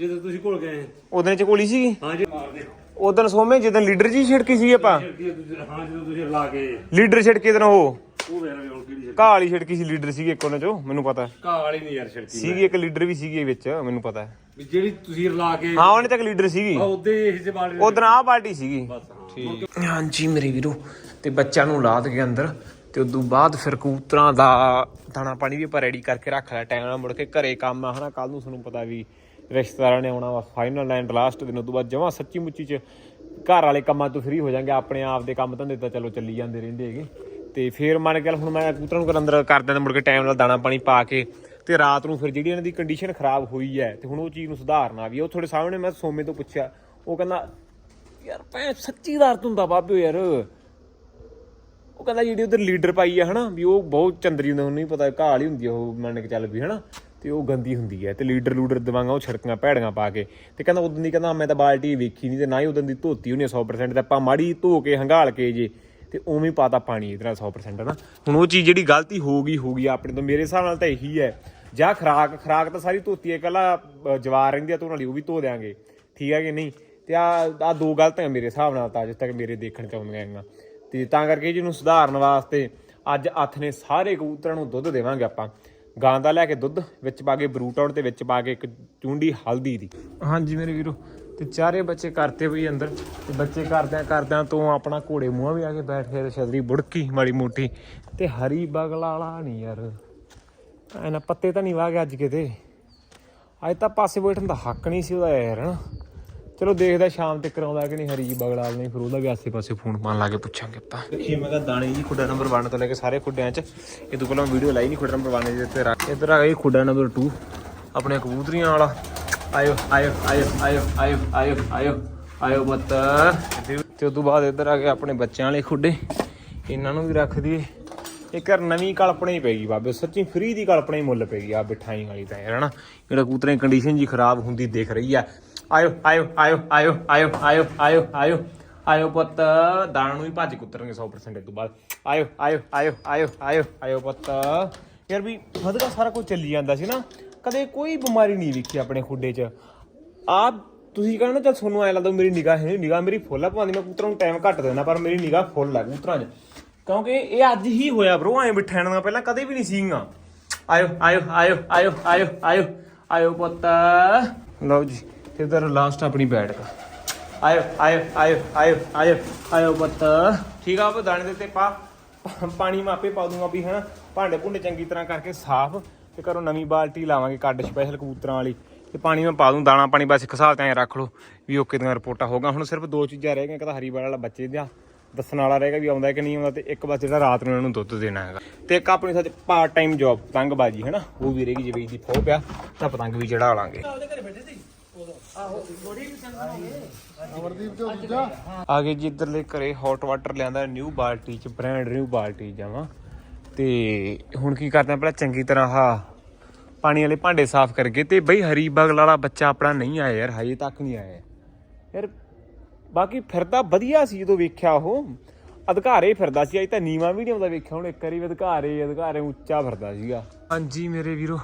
ਜਦੋਂ ਤੁਸੀਂ ਘੁਲ ਗਏ ਉਹਦੇ ਚ ਕੋਲੀ ਸੀਗੀ? ਹਾਂ ਜੀ। ਮਾਰਦੇ ਉਦੋਂ ਸੋਮੇ ਜਦੋਂ ਲੀਡਰ ਜੀ ਛਿੜਕੀ ਸੀ ਆਪਾਂ। ਛਿੜਕੀ ਤੁਸੀਂ ਹਾਂ ਜਦੋਂ ਤੁਸੀਂ ਲਾ ਕੇ। ਲੀਡਰ ਛਿੜਕੇ ਦਿਨ ਉਹ। ਉਹ ਵੇਰ ਹੁਣ ਕਿਹੜੀ ਛਿੜਕੀ। ਘਾਹ ਵਾਲੀ ਛਿੜਕੀ ਸੀ ਲੀਡਰ ਸੀਗੀ ਇੱਕ ਉਹਨਾਂ ਚੋਂ ਮੈਨੂੰ ਪਤਾ। ਹੈ। ਘਾਹ ਵਾਲੀ ਨਹੀਂ ਯਾਰ ਛਿੜਕੀ ਸੀਗੀ ਇੱਕ ਲੀਡਰ ਵੀ ਸੀਗੀ ਵਿੱਚ ਮੈਨੂੰ ਪਤਾ। ਵੀ ਜਿਹੜੀ ਤੁਸੀਂ ਲਾ ਕੇ ਹਾਂ ਉਹਨੇ ਤੱਕ ਲੀਡਰ ਸੀਗੀ। ਉਹਦੇ ਉਦੋਂ ਆਹ ਪਾਰਟੀ ਸੀਗੀ। ਬਸ ਠੀਕ। ਹਾਂਜੀ ਮੇਰੇ ਵੀਰੋ, ਤੇ ਬੱਚਿਆਂ ਨੂੰ ਲਾ ਕੇ ਅੰਦਰ, ਤੇ ਉਦੋਂ ਬਾਅਦ ਫਿਰ ਕਬੂਤਰਾਂ ਦਾ ਦਾਣਾ ਪਾਣੀ ਵੀ ਆਪਾਂ ਰੈਡੀ ਕਰਕੇ ਰੱਖ ਲਿਆ ਟਾਈਮ ਨਾਲ ਮੁੜ ਕੇ ਘਰੇ ਕੰਮ ਆ, ਹਨਾ ਕੱਲ ਨੂੰ ਤੁਹਾਨੂੰ ਪਤਾ ਵੀ ਰਿਸ਼ਤੇਦਾਰਾਂ ਨੇ ਆਉਣਾ ਵਾ ਫਾਈਨਲ ਐਂਡ ਲਾਸਟ ਦਿਨ, ਉਦੋਂ ਬਾਅਦ ਜਮਾਂ ਸੱਚੀ ਮੁੱਚੀ ਚ ਘਰ ਵਾਲੇ ਕੰਮਾਂ ਤੋਂ ਫ੍ਰੀ ਹੋ ਜਾਾਂਗੇ, ਆਪਣੇ ਆਪ ਦੇ ਕੰਮ ਧੰਦੇ ਤਾਂ ਚਲੋ ਚੱਲੀ ਜਾਂਦੇ ਰਹਿੰਦੇ ਹੈਗੇ। ਤੇ ਫੇਰ ਮੰਨ ਕੇ ਚੱਲ ਹੁਣ ਮੈਂ ਕਬੂਤਰਾਂ ਨੂੰ ਅੰਦਰ ਕਰ ਦਿੰਦਾ, ਮੁੜ ਕੇ ਟਾਈਮ ਨਾਲ ਦਾਣਾ ਪਾਣੀ ਪਾ ਕੇ, ਤੇ ਰਾਤ ਨੂੰ ਫਿਰ ਜਿਹੜੀ ਇਹਨਾਂ ਦੀ ਕੰਡੀਸ਼ਨ ਖਰਾਬ ਹੋਈ ਹੈ, ਤੇ ਹੁਣ ਉਹ ਚੀਜ਼ ਨੂੰ ਸੁਧਾਰਨਾ ਵੀ ਉਹ ਤੁਹਾਡੇ ਸਾਹਮਣੇ ਮੈਂ ਸੋਮੇ ਤੋਂ ਪੁੱਛਿਆ, ਉਹ ਕਹਿੰਦਾ ਯਾਰ ਭੈ ਸੱਚੀ ਦਰਦ ਹੁੰਦਾ ਬਾਬਿਓ ਯਾਰ। ਉਹ ਕਹਿੰਦਾ ਜਿਹੜੀ ਉਧਰ ਲੀਡਰ ਪਾਈ ਆ ਹਨਾ, ਵੀ ਉਹ ਬਹੁਤ ਚੰਦਰੀ ਹੁੰਦਾ, ਉਹਨੂੰ ਨਹੀਂ ਪਤਾ ਘਾਲ ਹੀ ਹੁੰਦੀ ਆ ਉਹ, ਮੰਨ ਕੇ ਚੱਲ ਵੀ ਹਨਾ। ਤੇ ਉਹ ਗੰਦੀ ਹੁੰਦੀ ਹੈ ਤੇ ਲੀਡਰ ਲੂਡਰ ਦਵਾਂਗਾ, ਉਹ ਛੜਕਾਂ ਭੈੜੀਆਂ ਪਾ ਕੇ। ਤੇ ਕਹਿੰਦਾ ਉਦੋਂ ਦੀ ਕਹਿੰਦਾ ਮੈਂ ਤਾਂ ਬਾਲਟੀ ਵੇਖੀ ਨਹੀਂ ਤੇ ਨਾ ਹੀ ਉਦੋਂ ਦੀ ਧੋਤੀ ਹੋਣੀ 100% ਤਾਂ ਆਪਾਂ ਮਾੜੀ ਧੋ ਕੇ ਹੰਗਾਲ ਕੇ ਜੇ, ਤੇ ਉਵੇਂ ਪਾਤਾ ਪਾਣੀ ਇਹਦੇ ਨਾਲ 100% ਹਨਾ। ਹੁਣ ਉਹ ਚੀਜ਼ ਜਿਹੜੀ ਗਲਤੀ ਹੋ ਗਈ ਹੋ ਗਈ ਆਪਣੇ ਤੋਂ ਮੇਰੇ ਹਿਸਾਬ ਨਾਲ ਤਾਂ ਇਹੀ ਹੈ। ਜਾਂ ਖਰਾਕ ਖਰਾਕ ਤਾਂ ਸਾਰੀ ਧੋਤੀ ਹੈ ਕੱਲਾ ਜਵਾਰ ਰਹਿੰਦੀ ਆ ਧੋਣ ਵਾਲੀ, ਉਹ ਵੀ ਧੋ ਦਿਆਂਗੇ। ਠੀਕ ਹੈ ਕਿ ਨਹੀਂ? ਤੇ ਆ ਆ ਦੋ ਗਲਤੀਆਂ ਮੇਰੇ ਹਿਸਾਬ ਨਾਲ ਤਾਂ ਅੱਜ ਤੱਕ ਮੇਰੇ ਦੇਖਣ ਚ ਆਉਂਦੀਆਂ ਹੈਗੀਆਂ ਤੇ ਤਾਂ ਕਰਕੇ ਜਿਹਨੂੰ ਸੁਧਾਰਨ ਵਾਸਤੇ ਅੱਜ ਹੱਥ ਨੇ ਸਾਰੇ ਕਬੂਤਰਾਂ ਨੂੰ ਦੁੱਧ ਦੇਵਾਂਗੇ ਆਪਾਂ। ਗਾਂ ਦਾ ਲੈ ਕੇ ਦੁੱਧ, ਵਿੱਚ ਪਾ ਕੇ ਬਰੂਟਾਉਣ ਤੇ ਵਿੱਚ ਪਾ ਕੇ ਇੱਕ ਚੁੰਡੀ ਹਲਦੀ ਦੀ। ਹਾਂਜੀ ਮੇਰੇ ਵੀਰੋ, ਤੇ ਚਾਰੇ ਬੱਚੇ ਕਰਤੇ ਵੀ ਅੰਦਰ। ਤੇ ਬੱਚੇ ਕਰਦਿਆਂ ਕਰਦਿਆਂ ਤੋਂ ਆਪਣਾ ਘੋੜੇ ਮੂੰਹ ਵੀ ਆ ਕੇ ਬੈਠ ਕੇ ਛਦਰੀ ਬੁੜਕੀ ਮਾੜੀ ਮੋਟੀ। ਤੇ ਹਰੀ ਬਗਲਾ ਵਾਲਾ ਨਹੀਂ ਯਾਰ। ਐਨਾ ਪੱਤੇ ਤਾਂ ਨਹੀਂ ਵਾਹ ਗਿਆ ਅੱਜ ਕਿਤੇ। ਅੱਜ ਤਾਂ ਪਾਸੇ ਬੈਠਣ ਦਾ ਹੱਕ ਨਹੀਂ ਸੀ ਉਹਦਾ ਯਾਰ। ਹਨਾ ਚਲੋ ਦੇਖਦਾ ਸ਼ਾਮ ਤੱਕ ਆਉਂਦਾ ਕਿ ਨਹੀਂ, ਹਰੀ ਜੀ ਬਗਲਾਲ ਨਹੀਂ ਫਿਰ ਉਹਦਾ ਵੀ ਆਸੇ ਪਾਸੇ ਫੋਨ ਪਾਣ ਲਾ ਕੇ ਪੁੱਛਾਂਗੇ ਆਪਾਂ। ਦੇਖੀਏ ਮੈਂ ਕਿਹਾ ਦਾਣੇ ਜੀ, ਖੁੱਡਾ ਨੰਬਰ 1 ਤੋਂ ਲੈ ਕੇ ਸਾਰੇ ਖੁੱਡਿਆਂ 'ਚ। ਇਹ ਤੋਂ ਪਹਿਲਾਂ ਵੀਡੀਓ ਲਾਈ ਨਹੀਂ ਖੁੱਡਾ ਨੰਬਰ 1 ਦੇ ਉੱਤੇ ਰੱਖ। ਇੱਧਰ ਆ ਗਈ ਖੁੱਡਾ ਨੰਬਰ 2 ਆਪਣੇ ਕਬੂਤਰੀਆਂ ਵਾਲਾ। ਆਇਓ ਆਇਓ ਆਇਓ ਆਇਓ ਆਇਓ ਆਇਓ ਆਇਓ ਆਇਓ ਬੱਤ ਤੇ ਉਸ ਤੋਂ ਬਾਅਦ ਇੱਧਰ ਆ ਗਏ ਆਪਣੇ ਬੱਚਿਆਂ ਵਾਲੇ ਖੁੱਡੇ। ਇਹਨਾਂ ਨੂੰ ਵੀ ਰੱਖ ਦਈਏ। ਇੱਕ ਯਾਰ ਨਵੀਂ ਕਲਪਨਾ ਹੀ ਪੈਗੀ ਬਾਬੇ, ਸੱਚੀ ਫ੍ਰੀ ਦੀ ਕਲਪਨਾ ਹੀ ਮੁੱਲ ਪੈਗੀ ਆ ਬਿਠਾਈ ਵਾਲੀ ਤਾਂ ਯਾਰ ਹਨਾ ਜਿਹੜਾ ਕਬੂਤਰਾਂ ਦੀ ਕੰਡੀਸ਼ਨ ਜੀ ਖਰਾਬ ਹੁੰਦੀ ਦਿਖ ਰਹੀ ਆ। ਆਇਓ ਆਇਓ ਆਇਓ ਆਇਓ ਆਇਓ ਆਇਓ ਆਇਓ ਆਇਓ ਆਇਓ ਪੁੱਤ ਦਾਣਾ ਨੂੰ ਹੀ ਭੱਜ ਕੁੱਤਰਨਗੇ 100% ਇਹ ਤੋਂ ਬਾਅਦ ਆਇਓ ਆਇਓ ਆਇਓ ਆਇਓ ਆਇਓ ਆਇਓ ਪੁੱਤ ਯਾਰ ਵੀ ਵਧਗਾ ਸਾਰਾ ਕੁਝ ਚੱਲੀ ਜਾਂਦਾ ਸੀ ਨਾ ਕਦੇ ਕੋਈ ਬਿਮਾਰੀ ਨਹੀਂ ਵੇਖੀ ਆਪਣੇ ਖੁੱਡੇ 'ਚ ਆ ਤੁਸੀਂ ਕਹਿੰਦੇ ਚੱਲ ਤੁਹਾਨੂੰ ਐ ਲੱਗਦਾ ਮੇਰੀ ਨਿਗਾਹ ਹੈ ਨਿਗਾਹ ਮੇਰੀ ਫੁੱਲ ਆ ਭਾਵੇਂ ਮੈਂ ਕਬੂਤਰਾਂ ਨੂੰ ਟਾਈਮ ਘੱਟ ਦੇਣਾ ਪਰ ਮੇਰੀ ਨਿਗਾਹ ਫੁੱਲ ਆ ਕਬੂਤਰਾਂ 'ਚ ਕਿਉਂਕਿ ਇਹ ਅੱਜ ਹੀ ਹੋਇਆ ਬ్రో ਐ ਬਿਠਾਣ ਦਾ ਪਹਿਲਾਂ ਕਦੇ ਵੀ ਨਹੀਂ ਸੀਗਾ ਆਇਓ ਆਇਓ ਆਇਓ ਆਇਓ ਆਇਓ ਆਇਓ ਆਇਓ ਪੁੱਤ ਲਓ ਜੀ ਇਧਰ ਲਾਸਟ ਆਪਣੀ ਬੈਠ ਕਾ ਆਇਓ ਆਇਓ ਆਇਓ ਆਇਓ ਆਇਓ ਆਇਓ ਪੁੱਤ। ਠੀਕ ਆ ਦਾਣੇ ਦੇ ਤੇ ਪਾ। ਪਾਣੀ ਮਾਪੇ ਪਾ ਦੂੰਗਾ ਵੀ ਹਨਾ? ਭਾਂਡੇ ਭੁੰਡੇ ਚੰਗੀ ਤਰ੍ਹਾਂ ਕਰਕੇ ਸਾਫ਼ ਤੇ ਕਰੋ ਨਵੀਂ ਬਾਲਟੀ ਲਾਵਾਂਗੇ ਕੱਡ ਸਪੈਸ਼ਲ ਕਬੂਤਰਾਂ ਵਾਲੀ। ਤੇ ਪਾਣੀ ਮੈਂ ਪਾ ਦੂੰ ਦਾਣਾ ਪਾਣੀ ਬਸ ਇੱਕ ਹਿਸਾਬ ਤੇ ਰੱਖ ਲਓ ਵੀ ਓਕੇ ਦੀਆਂ ਰਿਪੋਰਟਾਂ ਹੋਗਾ ਹੁਣ ਸਿਰਫ ਦੋ ਚੀਜ਼ਾਂ ਰਹਿ ਗਈਆਂ ਇੱਕ ਤਾਂ ਹਰੀਵਾਲ ਵਾਲਾ ਬੱਚੇ ਦਾ ਦੱਸਣ ਵਾਲਾ ਰਹੇਗਾ ਵੀ ਆਉਂਦਾ ਕਿ ਨਹੀਂ ਆਉਂਦਾ ਤੇ ਇੱਕ ਬਸ ਜਿਹੜਾ ਰਾਤ ਨੂੰ ਇਹਨਾਂ ਨੂੰ ਦੁੱਧ ਦੇਣਾ ਹੈਗਾ। ਤੇ ਇੱਕ ਆਪਣੀ ਸੱਚ ਪਾਰਟ ਟਾਈਮ ਜੌਬ ਪਤੰਗਬਾਜੀ ਹੈ ਨਾ ਉਹ ਵੀ ਰਹੇਗੀ ਜੇ ਵੀ ਦੀ ਫੋ ਪਿਆ ਤਾਂ ਪਤੰਗ ਵੀ ਚੜਾ ਲਾਂਗੇ। ਆਗੇ ਜੀ ਇੱਧਰਲੇ ਘਰੇ ਹੌਟ ਵਾਟਰ ਲਿਆਂਦਾ ਨਿਊ ਬਾਲਟੀ ਚ ਬ੍ਰਾਂਡ ਨਿਊ ਬਾਲਟੀ ਜਾਵਾਂ ਤੇ ਹੁਣ ਕੀ ਕਰਦੇ ਆ ਪਹਿਲਾਂ ਚੰਗੀ ਤਰ੍ਹਾਂ ਆਹ ਪਾਣੀ ਵਾਲੇ ਭਾਂਡੇ ਸਾਫ਼ ਕਰਕੇ ਤੇ ਬਈ ਹਰੀ ਬਗਲ ਵਾਲਾ ਬੱਚਾ ਆਪਣਾ ਨਹੀਂ ਆਇਆ ਯਾਰ ਹਜੇ ਤੱਕ ਨਹੀਂ ਆਇਆ। ਯਾਰ ਬਾਕੀ ਫਿਰਦਾ ਵਧੀਆ ਸੀ ਜਦੋਂ ਵੇਖਿਆ ਉਹ। ਅਧਿਕਾਰੇ ਫਿਰਦਾ ਸੀ ਅਜੇ ਤਾਂ ਨੀਵਾ ਵੀ ਨਹੀਂ ਆਉਂਦਾ ਵੇਖਿਆ ਹੁਣ ਇੱਕ ਵਾਰੀ ਵੀ ਅਧਿਕਾਰੇ ਅਧਿਕਾਰੇ ਉੱਚਾ ਫਿਰਦਾ ਸੀਗਾ। ਹਾਂਜੀ ਮੇਰੇ ਵੀਰੋ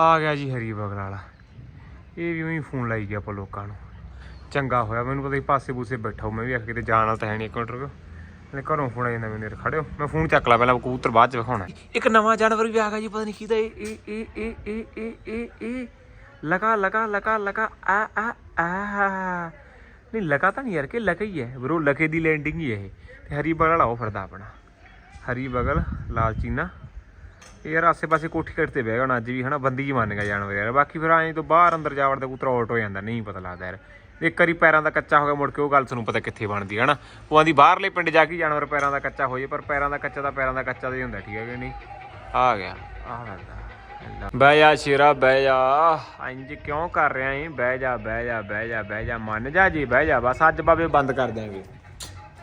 ਆ ਗਿਆ ਜੀ ਹਰੀ ਬਗਲ ਵਾਲਾ। ਇਹ ਵੀ ਉਹੀ ਫੋਨ ਲਾਈ ਗਿਆ ਆਪਾਂ ਲੋਕਾਂ ਨੂੰ। ਚੰਗਾ ਹੋਇਆ, ਮੈਨੂੰ ਪਤਾ ਸੀ ਪਾਸੇ ਪੂਸੇ ਬੈਠਾ ਮੈਂ ਵੀ ਆਖ ਕਿਤੇ ਜਾਣਾ ਤਾਂ ਹੈ ਨਹੀਂ ਇੱਕ ਮਿੰਟ ਰੁਕੋ। ਮੈਂ ਘਰੋਂ ਫੋਨ ਆ ਜਾਂਦਾ ਮੈਨੂੰ ਯਾਰ ਖੜਿਓ। ਮੈਂ ਫੋਨ ਚੱਕ ਲਾ ਪਹਿਲਾਂ, ਕਬੂਤਰ ਬਾਅਦ ਚ ਵਿਖਾਉਣਾ। ਇੱਕ ਨਵਾਂ ਜਾਨਵਰ ਵੀ ਆ ਗਿਆ ਜੀ, ਪਤਾ ਨਹੀਂ ਕਿਹਦਾ ਇਹ ਇਹ ਇਹ ਇਹ ਇਹ ਇਹ ਇਹ ਇਹ। ਲਗਾ ਲਗਾ ਲਗਾ ਲਗਾ ਆ ਆ ਆ ਨਹੀਂ, ਲਗਾ ਤਾਂ ਨਹੀਂ ਯਾਰ, ਕਿ ਲਗਾ ਹੀ ਹੈ। ਬਰੋ ਲਕੇ ਦੀ ਲੈਂਡਿੰਗ ਹੀ ਹੈ ਇਹ। ਤੇ ਹਰੀ ਬਗਲ ਵਾਲਾ ਉਹ ਫਿਰਦਾ ਆਪਣਾ। ਹਰੀ ਬਗਲ, ਲਾਲ ਚੀਨਾ। ਯਾਰ ਆਸੇ ਪਾਸੇ ਕੋਠੀ ਕੱਟ ਤੇ ਬਹਿ ਗਿਆ ਅੱਜ ਵੀ ਹਨਾ ਬੰਦੀ ਹੀ ਮੰਨ ਗਿਆ ਜਾਨਵਰ ਯਾਰ ਬਾਕੀ ਫਿਰ ਐਂ ਤੋਂ ਬਾਹਰ ਅੰਦਰ ਜਾ ਵੜਦਾ ਕਬੂਤਰ ਆਊਟ ਹੋ ਜਾਂਦਾ ਨਹੀਂ ਪਤਾ ਲੱਗਦਾ ਯਾਰ। ਇੱਕ ਵਾਰੀ ਪੈਰਾਂ ਦਾ ਕੱਚਾ ਹੋ ਗਿਆ ਮੁੜ ਕੇ ਉਹ ਗੱਲ ਤੁਹਾਨੂੰ ਪਤਾ ਕਿੱਥੇ ਬਣਦੀ ਹੈ ਹਨਾ। ਉਹ ਆਂਦੀ ਬਾਹਰਲੇ ਪਿੰਡ ਜਾ ਕੇ ਜਾਨਵਰ ਪੈਰਾਂ ਦਾ ਕੱਚਾ ਹੋ ਜੇ ਪਰ ਪੈਰਾਂ ਦਾ ਕੱਚਾ ਤਾਂ ਪੈਰਾਂ ਦਾ ਕੱਚਾ ਦਾ ਹੀ ਹੁੰਦਾ ਠੀਕ ਹੈ ਕਿ ਨਹੀਂ? ਆ ਗਿਆ। ਆ ਲੱਗਦਾ ਬਹਿ ਜਾ ਸ਼ੇਰਾ ਬਹਿ ਜਾ। ਇੰਜ ਕਿਉਂ ਕਰ ਰਿਹਾ ਏ? ਬਹਿ ਜਾ ਬਹਿ ਜਾ ਬਹਿ ਜਾ ਬਹਿ ਜਾ ਮੰਨ ਜਾ ਜੀ ਬਹਿ ਜਾ ਬਸ ਅੱਜ ਬਾਬੇ ਬੰਦ ਕਰ ਦਿਆਂਗੇ।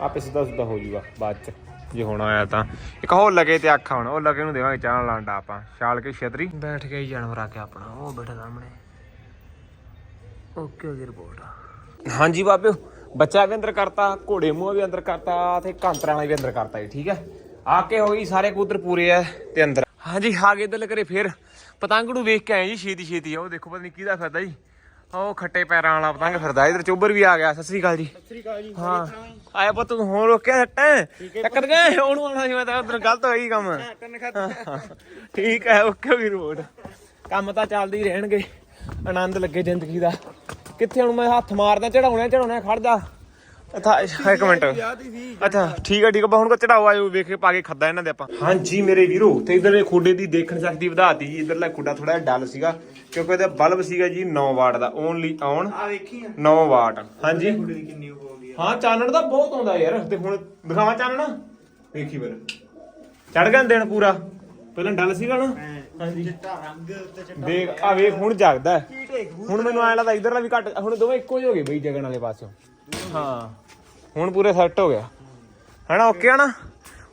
ਆਪੇ ਸਿੱਧਾ ਸਿੱਧਾ ਹੋ ਜਾਊਗਾ ਬਾਅਦ ਚ। ਜੇ ਹੁਣ ਆਇਆ ਤਾਂ। ਇੱਕ ਹੋਰ ਲਗੇ ਤੇ ਅੱਖ ਹੁਣ ਉਹ ਲਗੇ ਨੂੰ ਦੇਵਾਂਗੇ ਚਾਹ ਲਾਂਡਾ ਆਪਾਂ। ਛਾਲ ਕੇ ਛਤਰੀ। ਬੈਠ ਕੇ ਹੀ ਜਾਨਵਰ ਆ ਕੇ ਆਪਣਾ ਉਹ ਬੈਠਾ ਸਾਹਮਣੇ। ਓਕੇ ਹੋ ਗਈ ਰਿਪੋਰਟ ਹਾਂਜੀ ਬਾਬਿਓ ਬੱਚਾ ਵੀ ਅੰਦਰ ਕਰਤਾ ਘੋੜੇ ਮੂੰਹ ਵੀ ਅੰਦਰ ਕਰਤਾ ਤੇ ਕਾਂਤਰਾਂ ਵਾਲਾ ਵੀ ਅੰਦਰ ਕਰਤਾ ਜੀ ਠੀਕ ਹੈ? ਆ ਕੇ ਹੋ ਗਈ ਸਾਰੇ ਕਬੂਤਰ ਪੂਰੇ ਆ ਤੇ ਅੰਦਰ। ਹਾਂਜੀ ਆ ਗਏ ਇੱਧਰ ਕਰੇ ਫੇਰ। ਪਤੰਗ ਨੂੰ ਵੇਖ ਕੇ ਆਏ ਜੀ ਛੇਤੀ ਛੇਤੀ ਉਹ ਦੇਖੋ ਪਤਾ ਨਹੀਂ ਕਿਹਦਾ ਫਿਰਦਾ ਜੀ। ਉਹ ਖੱਟੇ ਪੈਰਾਂ ਵਾਲਾ ਪਤੰਗ ਫਿਰਦਾ ਇਧਰ ਚੋਬਰ ਵੀ ਆ ਗਿਆ ਸਤਿ ਸ੍ਰੀ ਅਕਾਲ ਜੀ। ਸਤਿ ਸ੍ਰੀ ਅਕਾਲ ਜੀ ਹਾਂ ਆਇਆ ਪੁੱਤ ਤੂੰ ਹੁਣ ਰੋਕਿਆ ਸੱਟਾਂ। ਟੱਕਰ ਗਏ ਉਹਨੂੰ ਆਉਣਾ ਸੀ ਮੈਂ ਤਾਂ ਉਧਰ ਗਲਤ ਹੋਈ ਕੰਮ। ਠੀਕ ਹੈ ਓਕੇ ਵੀ ਰੋਡ। ਕੰਮ ਤਾਂ ਚੱਲਦੇ ਹੀ ਰਹਿਣਗੇ ਆਨੰਦ ਲੱਗੇ ਜ਼ਿੰਦਗੀ ਦਾ। ਕਿੱਥੇ ਹੁਣ ਮੈਂ ਹੱਥ ਮਾਰਦਾ ਚੜਾਉਣਾ ਚੜਾਉਣਾ ਖੜ ਜਾ। ਅੱਛਾ ਇੱਕ ਮਿੰਟ। ਅੱਛਾ ਠੀਕ ਹੈ ਠੀਕ ਹੈ ਹੁਣ ਕੋ ਚੜਾਓ ਆਇਓ ਵੇਖ ਕੇ ਪਾ ਕੇ ਖੱਦਾ ਇਹਨਾਂ ਦੇ ਆਪਾਂ। ਹਾਂਜੀ ਮੇਰੇ ਵੀਰੋ ਤੇ ਇਧਰ ਇਹ ਖੋਡੇ ਦੀ ਦੇਖਣ ਸ਼ਕਤੀ ਵਧਾਤੀ ਜੀ। ਇਧਰਲਾ ਖੋਡਾ ਥੋੜਾ ਜਿਹਾ ਡਲ ਸੀਗਾ। ਕਿਉਂਕਿ ਇਹਦਾ ਬਲਬ ਸੀਗਾ ਜੀ 9 ਵਾਟ ਦਾ ਓਨਲੀ ਔਨ ਆ ਵੇਖੀ 9 ਵਾਟ। ਹਾਂਜੀ। ਕੁੜੀ ਕਿੰਨੀ ਹੋ ਹਾਂ ਚਾਨਣ ਦਾ ਬਹੁਤ ਆਉਂਦਾ ਯਾਰ ਤੇ ਹੁਣ ਦਿਖਾਵਾਂ ਚਾਨਣ? ਵੇਖੀ ਫਿਰ। ਚੜ ਗਿਆ ਦਿਨ ਪੂਰਾ? ਪਹਿਲਾਂ ਡਲ ਸੀਗਾ ਨਾ? ਹਾਂਜੀ। ਚਿੱਟਾ ਰੰਗ ਤੇ ਚਿੱਟਾ ਦੇਖ ਆ ਵੇਖ ਹੁਣ ਜਗਦਾ ਹੈ। ਹੁਣ ਮੈਨੂੰ ਐਂ ਲੱਗਦਾ ਇਧਰਲਾ ਵੀ ਘੱਟ ਹੁਣ ਦੋਵੇਂ ਇੱਕੋ ਜਿਹੇ ਹੋ ਗਏ ਬਈ ਜਗਣ ਵਾਲੇ ਪਾਸਿਓਂ। ਹਾਂ। ਹੁਣ ਪੂਰੇ ਸੈੱਟ ਹੋ ਗਿਆ। ਹੈਨਾ ਓਕੇ ਆ ਨਾ?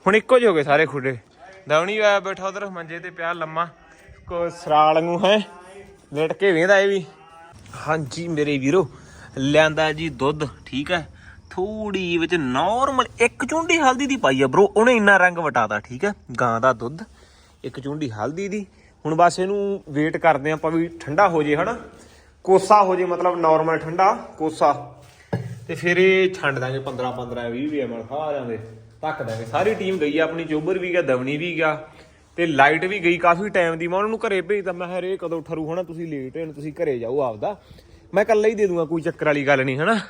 ਹੁਣ ਇੱਕੋ ਜਿਹੇ ਹੋ ਗਏ ਸਾਰੇ ਖੁੱਡੇ। ਦਵਣੀ ਆਇਆ ਬੈਠਾ ਉਧਰ ਮੰਜੇ ਤੇ ਪਿਆ ਲੰਮਾ। ਕੋ ਸਰਾਲ ਨੂੰ ਹੈ? ਲੇਟ ਕੇ ਵੇਂਦਾ ਇਹ ਵੀ। ਹਾਂਜੀ ਮੇਰੇ ਵੀਰੋ, ਲਿਆਂਦਾ ਜੀ ਦੁੱਧ, ਠੀਕ ਹੈ। ਥੋੜੀ ਵਿੱਚ ਨਾਰਮਲ ਇੱਕ ਚੁੰਡੀ ਹਲਦੀ ਦੀ ਪਾਈ ਆ ਬ్రో ਉਹਨੇ ਇੰਨਾ ਰੰਗ ਵਟਾਦਾ ਠੀਕ ਹੈ। ਗਾਂ ਦਾ ਦੁੱਧ, ਇੱਕ ਚੁੰਡੀ ਹਲਦੀ ਦੀ। ਹੁਣ ਬਸ ਇਹਨੂੰ ਵੇਟ ਕਰਦੇ ਆਪਾਂ ਵੀ ਠੰਡਾ ਹੋ ਜੇ, ਹਨਾ। ਕੋਸਾ ਹੋ ਜੇ, ਮਤਲਬ ਨਾਰਮਲ ਠੰਡਾ ਕੋਸਾ। ਤੇ ਫਿਰ ਇਹ ਛੰਡ ਦਾਂਗੇ 15 15 20 20 ਐਮਐਲ ਸਾਰਿਆਂ ਦੇ। ਧੱਕ ਦਾਂਗੇ। ਸਾਰੀ ਟੀਮ ਗਈ ਆ ਆਪਣੀ ਚੋਬਰ ਵੀ ਗਿਆ, ਦਵਨੀ ਵੀ ਗਿਆ। ਤੇ ਲਾਈਟ ਵੀ ਗਈ ਕਾਫੀ ਟਾਈਮ ਦੀ, ਮੈਂ ਉਹਨਾਂ ਨੂੰ ਘਰੇ ਭੇਜਦਾ ਮੈਂ ਹਰੇ, ਕਦੋਂ ਠਰੂ ਹਨਾ? ਤੁਸੀਂ ਲੇਟ ਹੋ ਤੁਸੀਂ ਘਰੇ ਜਾਓ ਆਪਦਾ। ਮੈਂ ਇਕੱਲਾ ਹੀ ਦੇ ਦੂੰਗਾ, ਕੋਈ ਚੱਕਰ ਵਾਲੀ ਗੱਲ ਨਹੀਂ ਹਨਾ?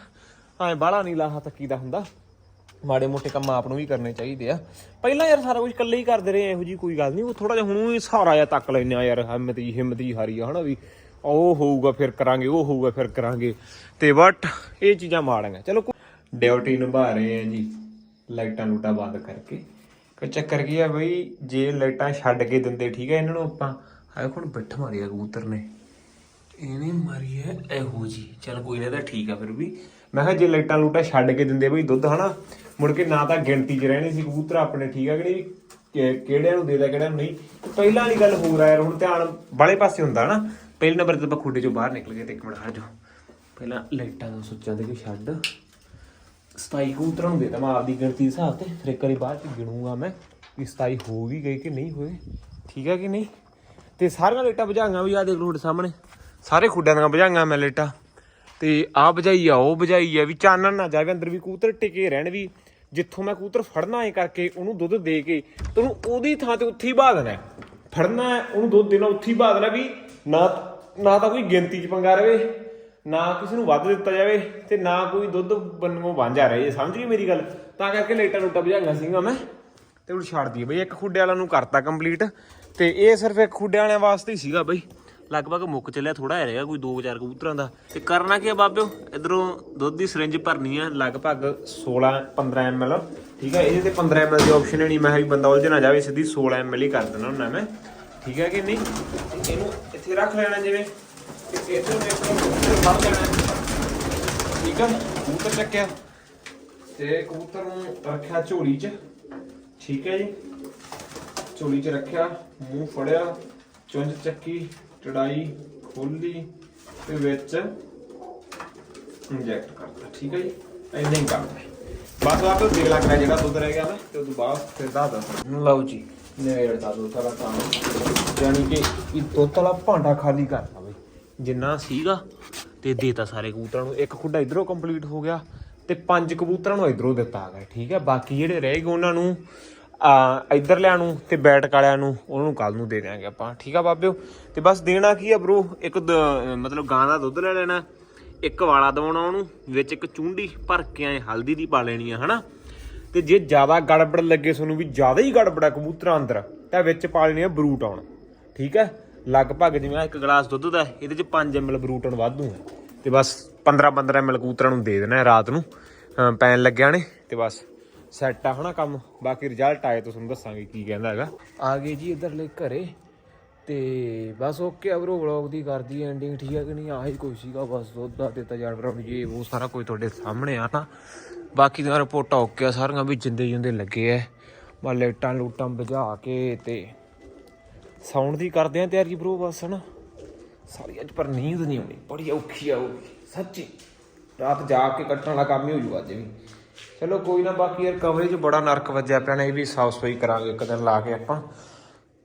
ਐ ਬਾਹਲਾ ਨਹੀਂ ਲਾਹਾ ਤੱਕੀ ਦਾ ਹੁੰਦਾ। ਮਾੜੇ ਮੋਟੇ ਕੰਮ ਆਪ ਨੂੰ ਵੀ ਕਰਨੇ ਚਾਹੀਦੇ ਆ। ਪਹਿਲਾਂ ਯਾਰ ਸਾਰਾ ਕੁਝ ਇਕੱਲੇ ਹੀ ਕਰਦੇ ਰਹੇ, ਇਹੋ ਜੀ ਕੋਈ ਗੱਲ ਨਹੀਂ। ਉਹ ਥੋੜਾ ਜਿਹਾ ਹੁਣ ਵੀ ਸਹਾਰਾ ਜਿਹਾ ਤੱਕ ਲੈਨੇ ਆ ਯਾਰ, ਹਿੰਮਤ ਹੀ ਹਿੰਮਤ ਹੀ ਹਾਰੀ ਆ ਹਨਾ ਵੀ ਉਹ ਹੋਊਗਾ, ਫਿਰ ਕਰਾਂਗੇ, ਉਹ ਹੋਊਗਾ, ਫਿਰ ਕਰਾਂਗੇ। ਤੇ ਬਟ ਇਹ ਚੀਜ਼ਾਂ ਮਾੜੀਆਂ। ਚਲੋ ਡਿਊਟੀ ਨਿਭਾ ਰਹੇ ਆ ਜੀ, ਲਾਈਟਾਂ ਲੂਟਾਂ ਬੰਦ ਕਰਕੇ। ਕੋਈ ਚੱਕਰ ਕੀ ਆ ਬਈ, ਜੇ ਲਾਈਟਾਂ ਛੱਡ ਕੇ ਦਿੰਦੇ, ਠੀਕ ਹੈ ਇਹਨਾਂ ਨੂੰ ਆਪਾਂ? ਹਾਏ ਹੁਣ ਬਿੱਠ ਮਾਰਿਆ ਕਬੂਤਰ ਨੇ। ਇਹਨੇ ਮਾਰੀ ਹੈ ਇਹੋ ਜੀ ਚਲ ਕੋਈ ਨਾ ਤਾਂ ਠੀਕ ਆ ਫਿਰ ਵੀ। ਮੈਂ ਕਿਹਾ ਜੇ ਲਾਈਟਾਂ ਲੂਟਾਂ ਛੱਡ ਕੇ ਦਿੰਦੇ ਬਈ ਦੁੱਧ, ਹਨਾ? ਮੁੜ ਕੇ ਨਾ ਤਾਂ ਗਿਣਤੀ 'ਚ ਰਹਿਣੇ ਸੀ ਕਬੂਤਰ ਆਪਣੇ, ਠੀਕ ਆ ਕਿ ਨਹੀਂ? ਕਿ- ਕਿਹੜਿਆਂ ਨੂੰ ਦੇਦਾ ਕਿਹੜਿਆਂ ਨੂੰ ਨਹੀਂ? ਪਹਿਲਾਂ ਵਾਲੀ ਗੱਲ ਹੋਰ ਆ ਯਾਰ, ਹੁਣ ਧਿਆਨ ਬਾਲੇ ਪਾਸੇ ਹੁੰਦਾ ਨਾ ਪਹਿਲੇ ਨੰਬਰ ਤੇ ਆਪਾਂ ਖੁੱਡੇ 'ਚੋਂ ਬਾਹਰ ਨਿਕਲ ਗਏ ਤੇ ਇੱਕ ਮਿੰਟ, ਹਟ ਜਾਓ। ਪਹਿਲਾਂ ਲਾਈਟਾਂ ਨੂੰ ਸੁੱਚਾਂ ਦੇ ਕੇ ਛੱਡ। ਸਤਾਈ ਕਬੂਤਰਾਂ ਨੂੰ ਦੇਦਾ ਮੈਂ ਆਪਦੀ ਗਿਣਤੀ ਦੇ ਹਿਸਾਬ ਤੇ ਫਿਰ ਇੱਕ ਵਾਰੀ ਬਾਅਦ ਚ ਗਿਣੂੰਗਾ ਮੈਂ ਕਿ ਸਤਾਈ ਹੋ ਵੀ ਗਏ ਕਿ ਨਹੀਂ ਹੋਏ ਠੀਕ ਹੈ ਕਿ ਨਹੀਂ? ਤੇ ਸਾਰੀਆਂ ਲੇਟਾਂ ਬੁਝਾਈਆਂ ਵੀ ਆ ਦੇਖ ਲਓ ਤੁਹਾਡੇ ਸਾਹਮਣੇ। ਸਾਰੇ ਖੁੱਡਿਆਂ ਦੀਆਂ ਬੁਝਾਈਆਂ ਮੈਂ ਲਾਈਟਾਂ ਤੇ ਆ ਬੁਝਾਈ ਆ, ਉਹ ਬੁਝਾਈ ਆ, ਵੀ ਚਾਨਣ ਨਾ ਜਾਵੇ, ਅੰਦਰ ਵੀ ਕਬੂਤਰ ਟਿਕੇ ਰਹਿਣ ਵੀ, ਜਿੱਥੋਂ ਮੈਂ ਕਬੂਤਰ ਫੜਨਾ ਹੈ ਕਰਕੇ ਉਹਨੂੰ ਦੁੱਧ ਦੇ ਕੇ ਤੈਨੂੰ ਉਹਦੀ ਥਾਂ ਤੇ ਉੱਥੇ ਹੀ ਬਾਹ ਦੇਣਾ ਫੜਨਾ ਉਹਨੂੰ ਦੁੱਧ ਦੇਣਾ, ਉੱਥੇ ਹੀ ਬਾਹ ਦੇਣਾ ਵੀ ਨਾ ਨਾ ਤਾਂ ਕੋਈ ਗਿਣਤੀ 'ਚ ਪੰਗਾ ਰਵੇ। ਨਾ ਕਿਸੇ ਨੂੰ ਵੱਧ ਦਿੱਤਾ ਜਾਵੇ ਤੇ ਨਾ ਕੋਈ ਦੁੱਧ ਬੰਨੋਂ ਵਾਂਝਾ ਰਹੇ, ਸਮਝ ਗਈ ਮੇਰੀ ਗੱਲ? ਤਾਂ ਕਰਕੇ ਲੇਟਾਂ ਲੂਟਾਂ ਬੁਝਾਈਆਂ ਸੀਗਾ ਮੈਂ। ਤੇ ਹੁਣ ਛੱਡ ਦਈਏ ਬਈ, ਇੱਕ ਖੁੱਡੇ ਵਾਲਾ ਨੂੰ ਕਰਤਾ ਕੰਪਲੀਟ ਤੇ ਇਹ ਸਿਰਫ ਇੱਕ ਖੁੱਡੇ ਵਾਲਿਆਂ ਵਾਸਤੇ ਹੀ ਸੀਗਾ ਬਈ। ਲਗਭਗ ਮੁੱਕ ਚੱਲਿਆ ਥੋੜਾ ਜਿਹਾ ਰਹੇਗਾ ਕੋਈ 2-4 ਕਬੂਤਰਾਂ ਦਾ। ਤੇ ਕਰਨਾ ਕੀ ਆ ਬਾਬਿਓ? ਇਧਰੋਂ ਦੁੱਧ ਦੀ ਸਿਰਿੰਜ ਭਰਨੀ ਆ, ਲਗਭਗ 16 15 ml ਠੀਕ ਹੈ ਇਹਦੇ ਤੇ 15 ml ਦੀ ਆਪਸ਼ਨ ਨਹੀਂ, ਮੈਂ ਕਿਹਾ ਵੀ ਬੰਦਾ ਉਲਝ ਨਾ ਜਾਵੇ, ਸਿੱਧੀ 16 ml ਹੀ ਕਰ ਦੇਣਾ ਹੁੰਦਾ ਮੈਂ। ਠੀਕ ਹੈ ਕਿ ਨਹੀਂ? ਇਹਨੂੰ ਇੱਥੇ ਰੱਖ ਲੈਣਾ ਜਿਵੇਂ। ਇੱਥੇ ਨੂੰ ਕਬੂਤਰ ਫੜ ਲੈਣਾ ਠੀਕ ਹੈ ਕਬੂਤਰ ਚੱਕਿਆ। ਤੇ ਕਬੂਤਰ ਨੂੰ ਰੱਖਿਆ ਝੋਲੀ 'ਚ। ਠੀਕ ਹੈ ਜੀ। ਝੋਲੀ 'ਚ ਰੱਖਿਆ, ਮੂੰਹ ਫੜਿਆ, ਚੁੰਝ ਚੱਕੀ ਟੜਾਈ ਖੋਲੀ ਤੇ ਵਿੱਚ ਇੰਜੈਕਟ ਕਰਤਾ। ਠੀਕ ਹੈ ਜੀ। ਇੰਨਾ ਹੀ ਕਰਨਾ ਹੈ। ਬਸ ਆਪੇ ਦੇਖ ਲੱਗ ਰਿਹਾ ਜਿਹੜਾ ਦੁੱਧ ਰਹਿ ਗਿਆ ਨਾ, ਤੇ ਉਦੋਂ ਬਾਅਦ ਫਿਰ ਦੱਸ ਦੱਸ ਲਓ ਜੀ, ਨੇੜ ਦਾ ਦੁੱਧ ਵਾਲਾ ਕੰਮ। ਯਾਨੀ ਕਿ ਇਹ ਦੁੱਧ ਵਾਲਾ ਭਾਂਡਾ ਖਾਲੀ ਕਰਤਾ। ਬਈ ਜਿੰਨਾ ਸੀਗਾ ਤੇ ਦੇਤਾ ਸਾਰੇ ਕਬੂਤਰਾਂ ਨੂੰ। ਇੱਕ ਖੁੱਡਾ ਇਧਰੋਂ ਕੰਪਲੀਟ ਹੋ ਗਿਆ ਤੇ ਪੰਜ ਕਬੂਤਰਾਂ ਨੂੰ ਇਧਰੋਂ ਦਿੱਤਾ ਗਿਆ, ਠੀਕ ਹੈ? ਬਾਕੀ ਜਿਹੜੇ ਰਹਿ ਗਏ ਉਹਨਾਂ ਨੂੰ, ਆ ਇਧਰ ਲਿਆਂ ਨੂੰ ਤੇ ਬੈਟਕ ਵਾਲਿਆਂ ਨੂੰ, ਉਹਨਾਂ ਨੂੰ ਕੱਲ ਨੂੰ ਦੇ ਦਿਆਂਗੇ ਆਪਾਂ, ਠੀਕ ਆ ਬਾਬਿਓ? ਤੇ ਬਸ ਦੇਣਾ ਕੀ ਆ ਬ్రో ਇੱਕ ਦ- ਮਤਲਬ ਗਾਂ ਦਾ ਦੁੱਧ ਲੈ ਲੈਣਾ, ਇੱਕ ਵਾਲਾ ਦਵਾਉਣਾ ਉਹਨੂੰ, ਵਿੱਚ ਇੱਕ ਚੁੰਡੀ ਭਰ ਕੇ ਐ ਹਲਦੀ ਦੀ ਪਾ ਲੈਣੀ ਆ, ਹਨਾ? ਤੇ ਜੇ ਜ਼ਿਆਦਾ ਗੜਬੜ ਲੱਗੇ ਤੁਹਾਨੂੰ ਵੀ ਜ਼ਿਆਦਾ ਹੀ ਗੜਬੜ ਆ ਕਬੂਤਰਾਂ ਅੰਦਰ, ਤਾਂ ਵਿੱਚ ਪਾ ਲੈਣੀ ਆ ਬਰੂਟ ਆਉਣ, ਠੀਕ ਹੈ? ਲਗਭਗ ਜਿਵੇਂ ਆਹ ਇੱਕ ਗਲਾਸ ਦੁੱਧ ਦਾ ਇਹਦੇ ਚ 5 ml ਬਰੂਟ ਆਉਣ ਵਾਧੂ ਹੈ। ਤੇ ਬਸ 15 15 ml ਕਬੂਤਰਾਂ ਨੂੰ ਦੇ ਦੇਣਾ ਰਾਤ ਨੂੰ। ਪੈਣ ਲੱਗਿਆ ਨੇ, ਤੇ ਬਸ ਸੈੱਟ ਆ ਹਨਾ ਕੰਮ। ਬਾਕੀ ਰਿਜ਼ਲਟ ਆਏ ਤਾਂ ਤੁਹਾਨੂੰ ਦੱਸਾਂਗੇ ਕੀ ਕਹਿੰਦਾ ਹੈਗਾ। ਆ ਗਏ ਜੀ ਇਧਰਲੇ ਘਰੇ, ਤੇ ਬਸ ਓਕੇ ਆ ਬ్రో ਵਲੌਗ ਦੀ ਕਰਦੀ ਐਂਡਿੰਗ ਠੀਕ ਹੈ ਕਿ ਨਹੀਂ? ਆਹੀ ਕੋਈ ਸੀਗਾ, ਬਸ ਦੁੱਧ ਦਾ ਦਿੱਤਾ ਜਾਨਵਰਾਂ ਨੂੰ ਇਹ ਉਹ ਸਾਰਾ ਕੁਝ ਤੁਹਾਡੇ ਸਾਹਮਣੇ ਆ ਨਾ ਬਾਕੀ ਦੀਆਂ ਰਿਪੋਰਟਾਂ ਓਕੇ ਆ, ਸਾਰੀਆਂ ਵੀ ਜਿੰਦੇ ਜਿੰਦੇ ਲੱਗੇ ਐ ਬਾ ਲੇਟਾਂ ਲੂਟਾਂ ਵਜਾ ਕੇ ਤੇ ਸਾਊਂਡ ਦੀ ਕਰਦੇ ਆ ਤਿਆਰੀ ਬ్రో ਬਸ, ਹਨਾ? ਸਾਰੀ ਅੱਜ ਪਰ ਨੀਂਦ ਨਹੀਂ ਆਉਣੀ, ਬੜੀ ਔਖੀ ਆਉਗੀ ਸੱਚੀ। ਰਾਤ ਜਾ ਕੇ ਕੱਟਣ ਵਾਲਾ ਕੰਮ ਹੀ ਹੋ ਜੂ ਅੱਜ ਵੀ। ਚਲੋ ਕੋਈ ਨਾ, ਬਾਕੀ ਯਾਰ ਕਵਰੇਜ ਬੜਾ ਨਰਕ ਵੱਜਿਆ ਪਿਆ ਨੇ, ਇਹ ਵੀ ਸਾਫ਼ ਸਫ਼ਾਈ ਕਰਾਂਗੇ ਇੱਕ ਦਿਨ ਲਾ ਕੇ ਆਪਾਂ।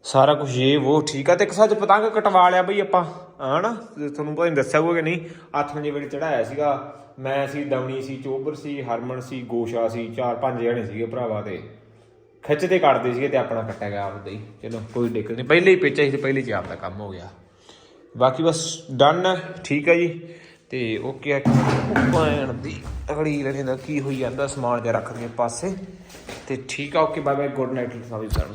ਸਾਰਾ ਕੁਝ ਇਹ ਉਹ ਠੀਕ ਆ, ਤੇ ਇੱਕ ਸੱਚ ਪਤੰਗ ਕਟਵਾ ਲਿਆ ਬਈ ਆਪਾਂ ਹਨਾ ਤੇ ਤੁਹਾਨੂੰ ਪਤਾ ਨਹੀਂ ਦੱਸਿਆ ਹੋਊਗਾ ਕਿ ਨਹੀਂ 8 ਵਜੇ ਵੇਲੇ ਚੜਾਇਆ ਸੀਗਾ। ਮੈਂ ਸੀ ਦਵਣੀ ਸੀ, ਚੋਬਰ ਸੀ, ਹਰਮਨ ਸੀ, ਗੋਸ਼ਾ ਸੀ, ਚਾਰ ਪੰਜ ਜਣੇ ਸੀਗੇ ਭਰਾਵਾ ਦੇ। ਖਿੱਚ ਤੇ ਕੱਟਦੇ ਸੀਗੇ ਤੇ ਆਪਣਾ ਕੱਟਿਆ ਗਿਆ ਆਪਦਾ ਹੀ। ਚਲੋ, ਕੋਈ ਦਿੱਕਤ ਨਹੀਂ। ਪਹਿਲੇ ਹੀ ਪੇਚਾ ਸੀ ਤੇ ਪਹਿਲੇ ਚ ਆਪਦਾ ਕੰਮ ਹੋ ਗਿਆ। ਬਾਕੀ ਬਸ ਡਨ ਹੈ ਠੀਕ ਹੈ ਜੀ। ਤੇ ਓਕੇ ਆ। ਭੈਣ ਦੀ ਅਗਲੀ ਲੈਣੇ ਦਾ ਕੀ ਹੋਈ ਜਾਂਦਾ, ਸਮਾਨ ਜਿਹਾ ਰੱਖ ਦਈਏ ਪਾਸੇ। ਤੇ ਠੀਕ ਆ, okay bye bye good night ਸਭ ਸਾਰਿਆਂ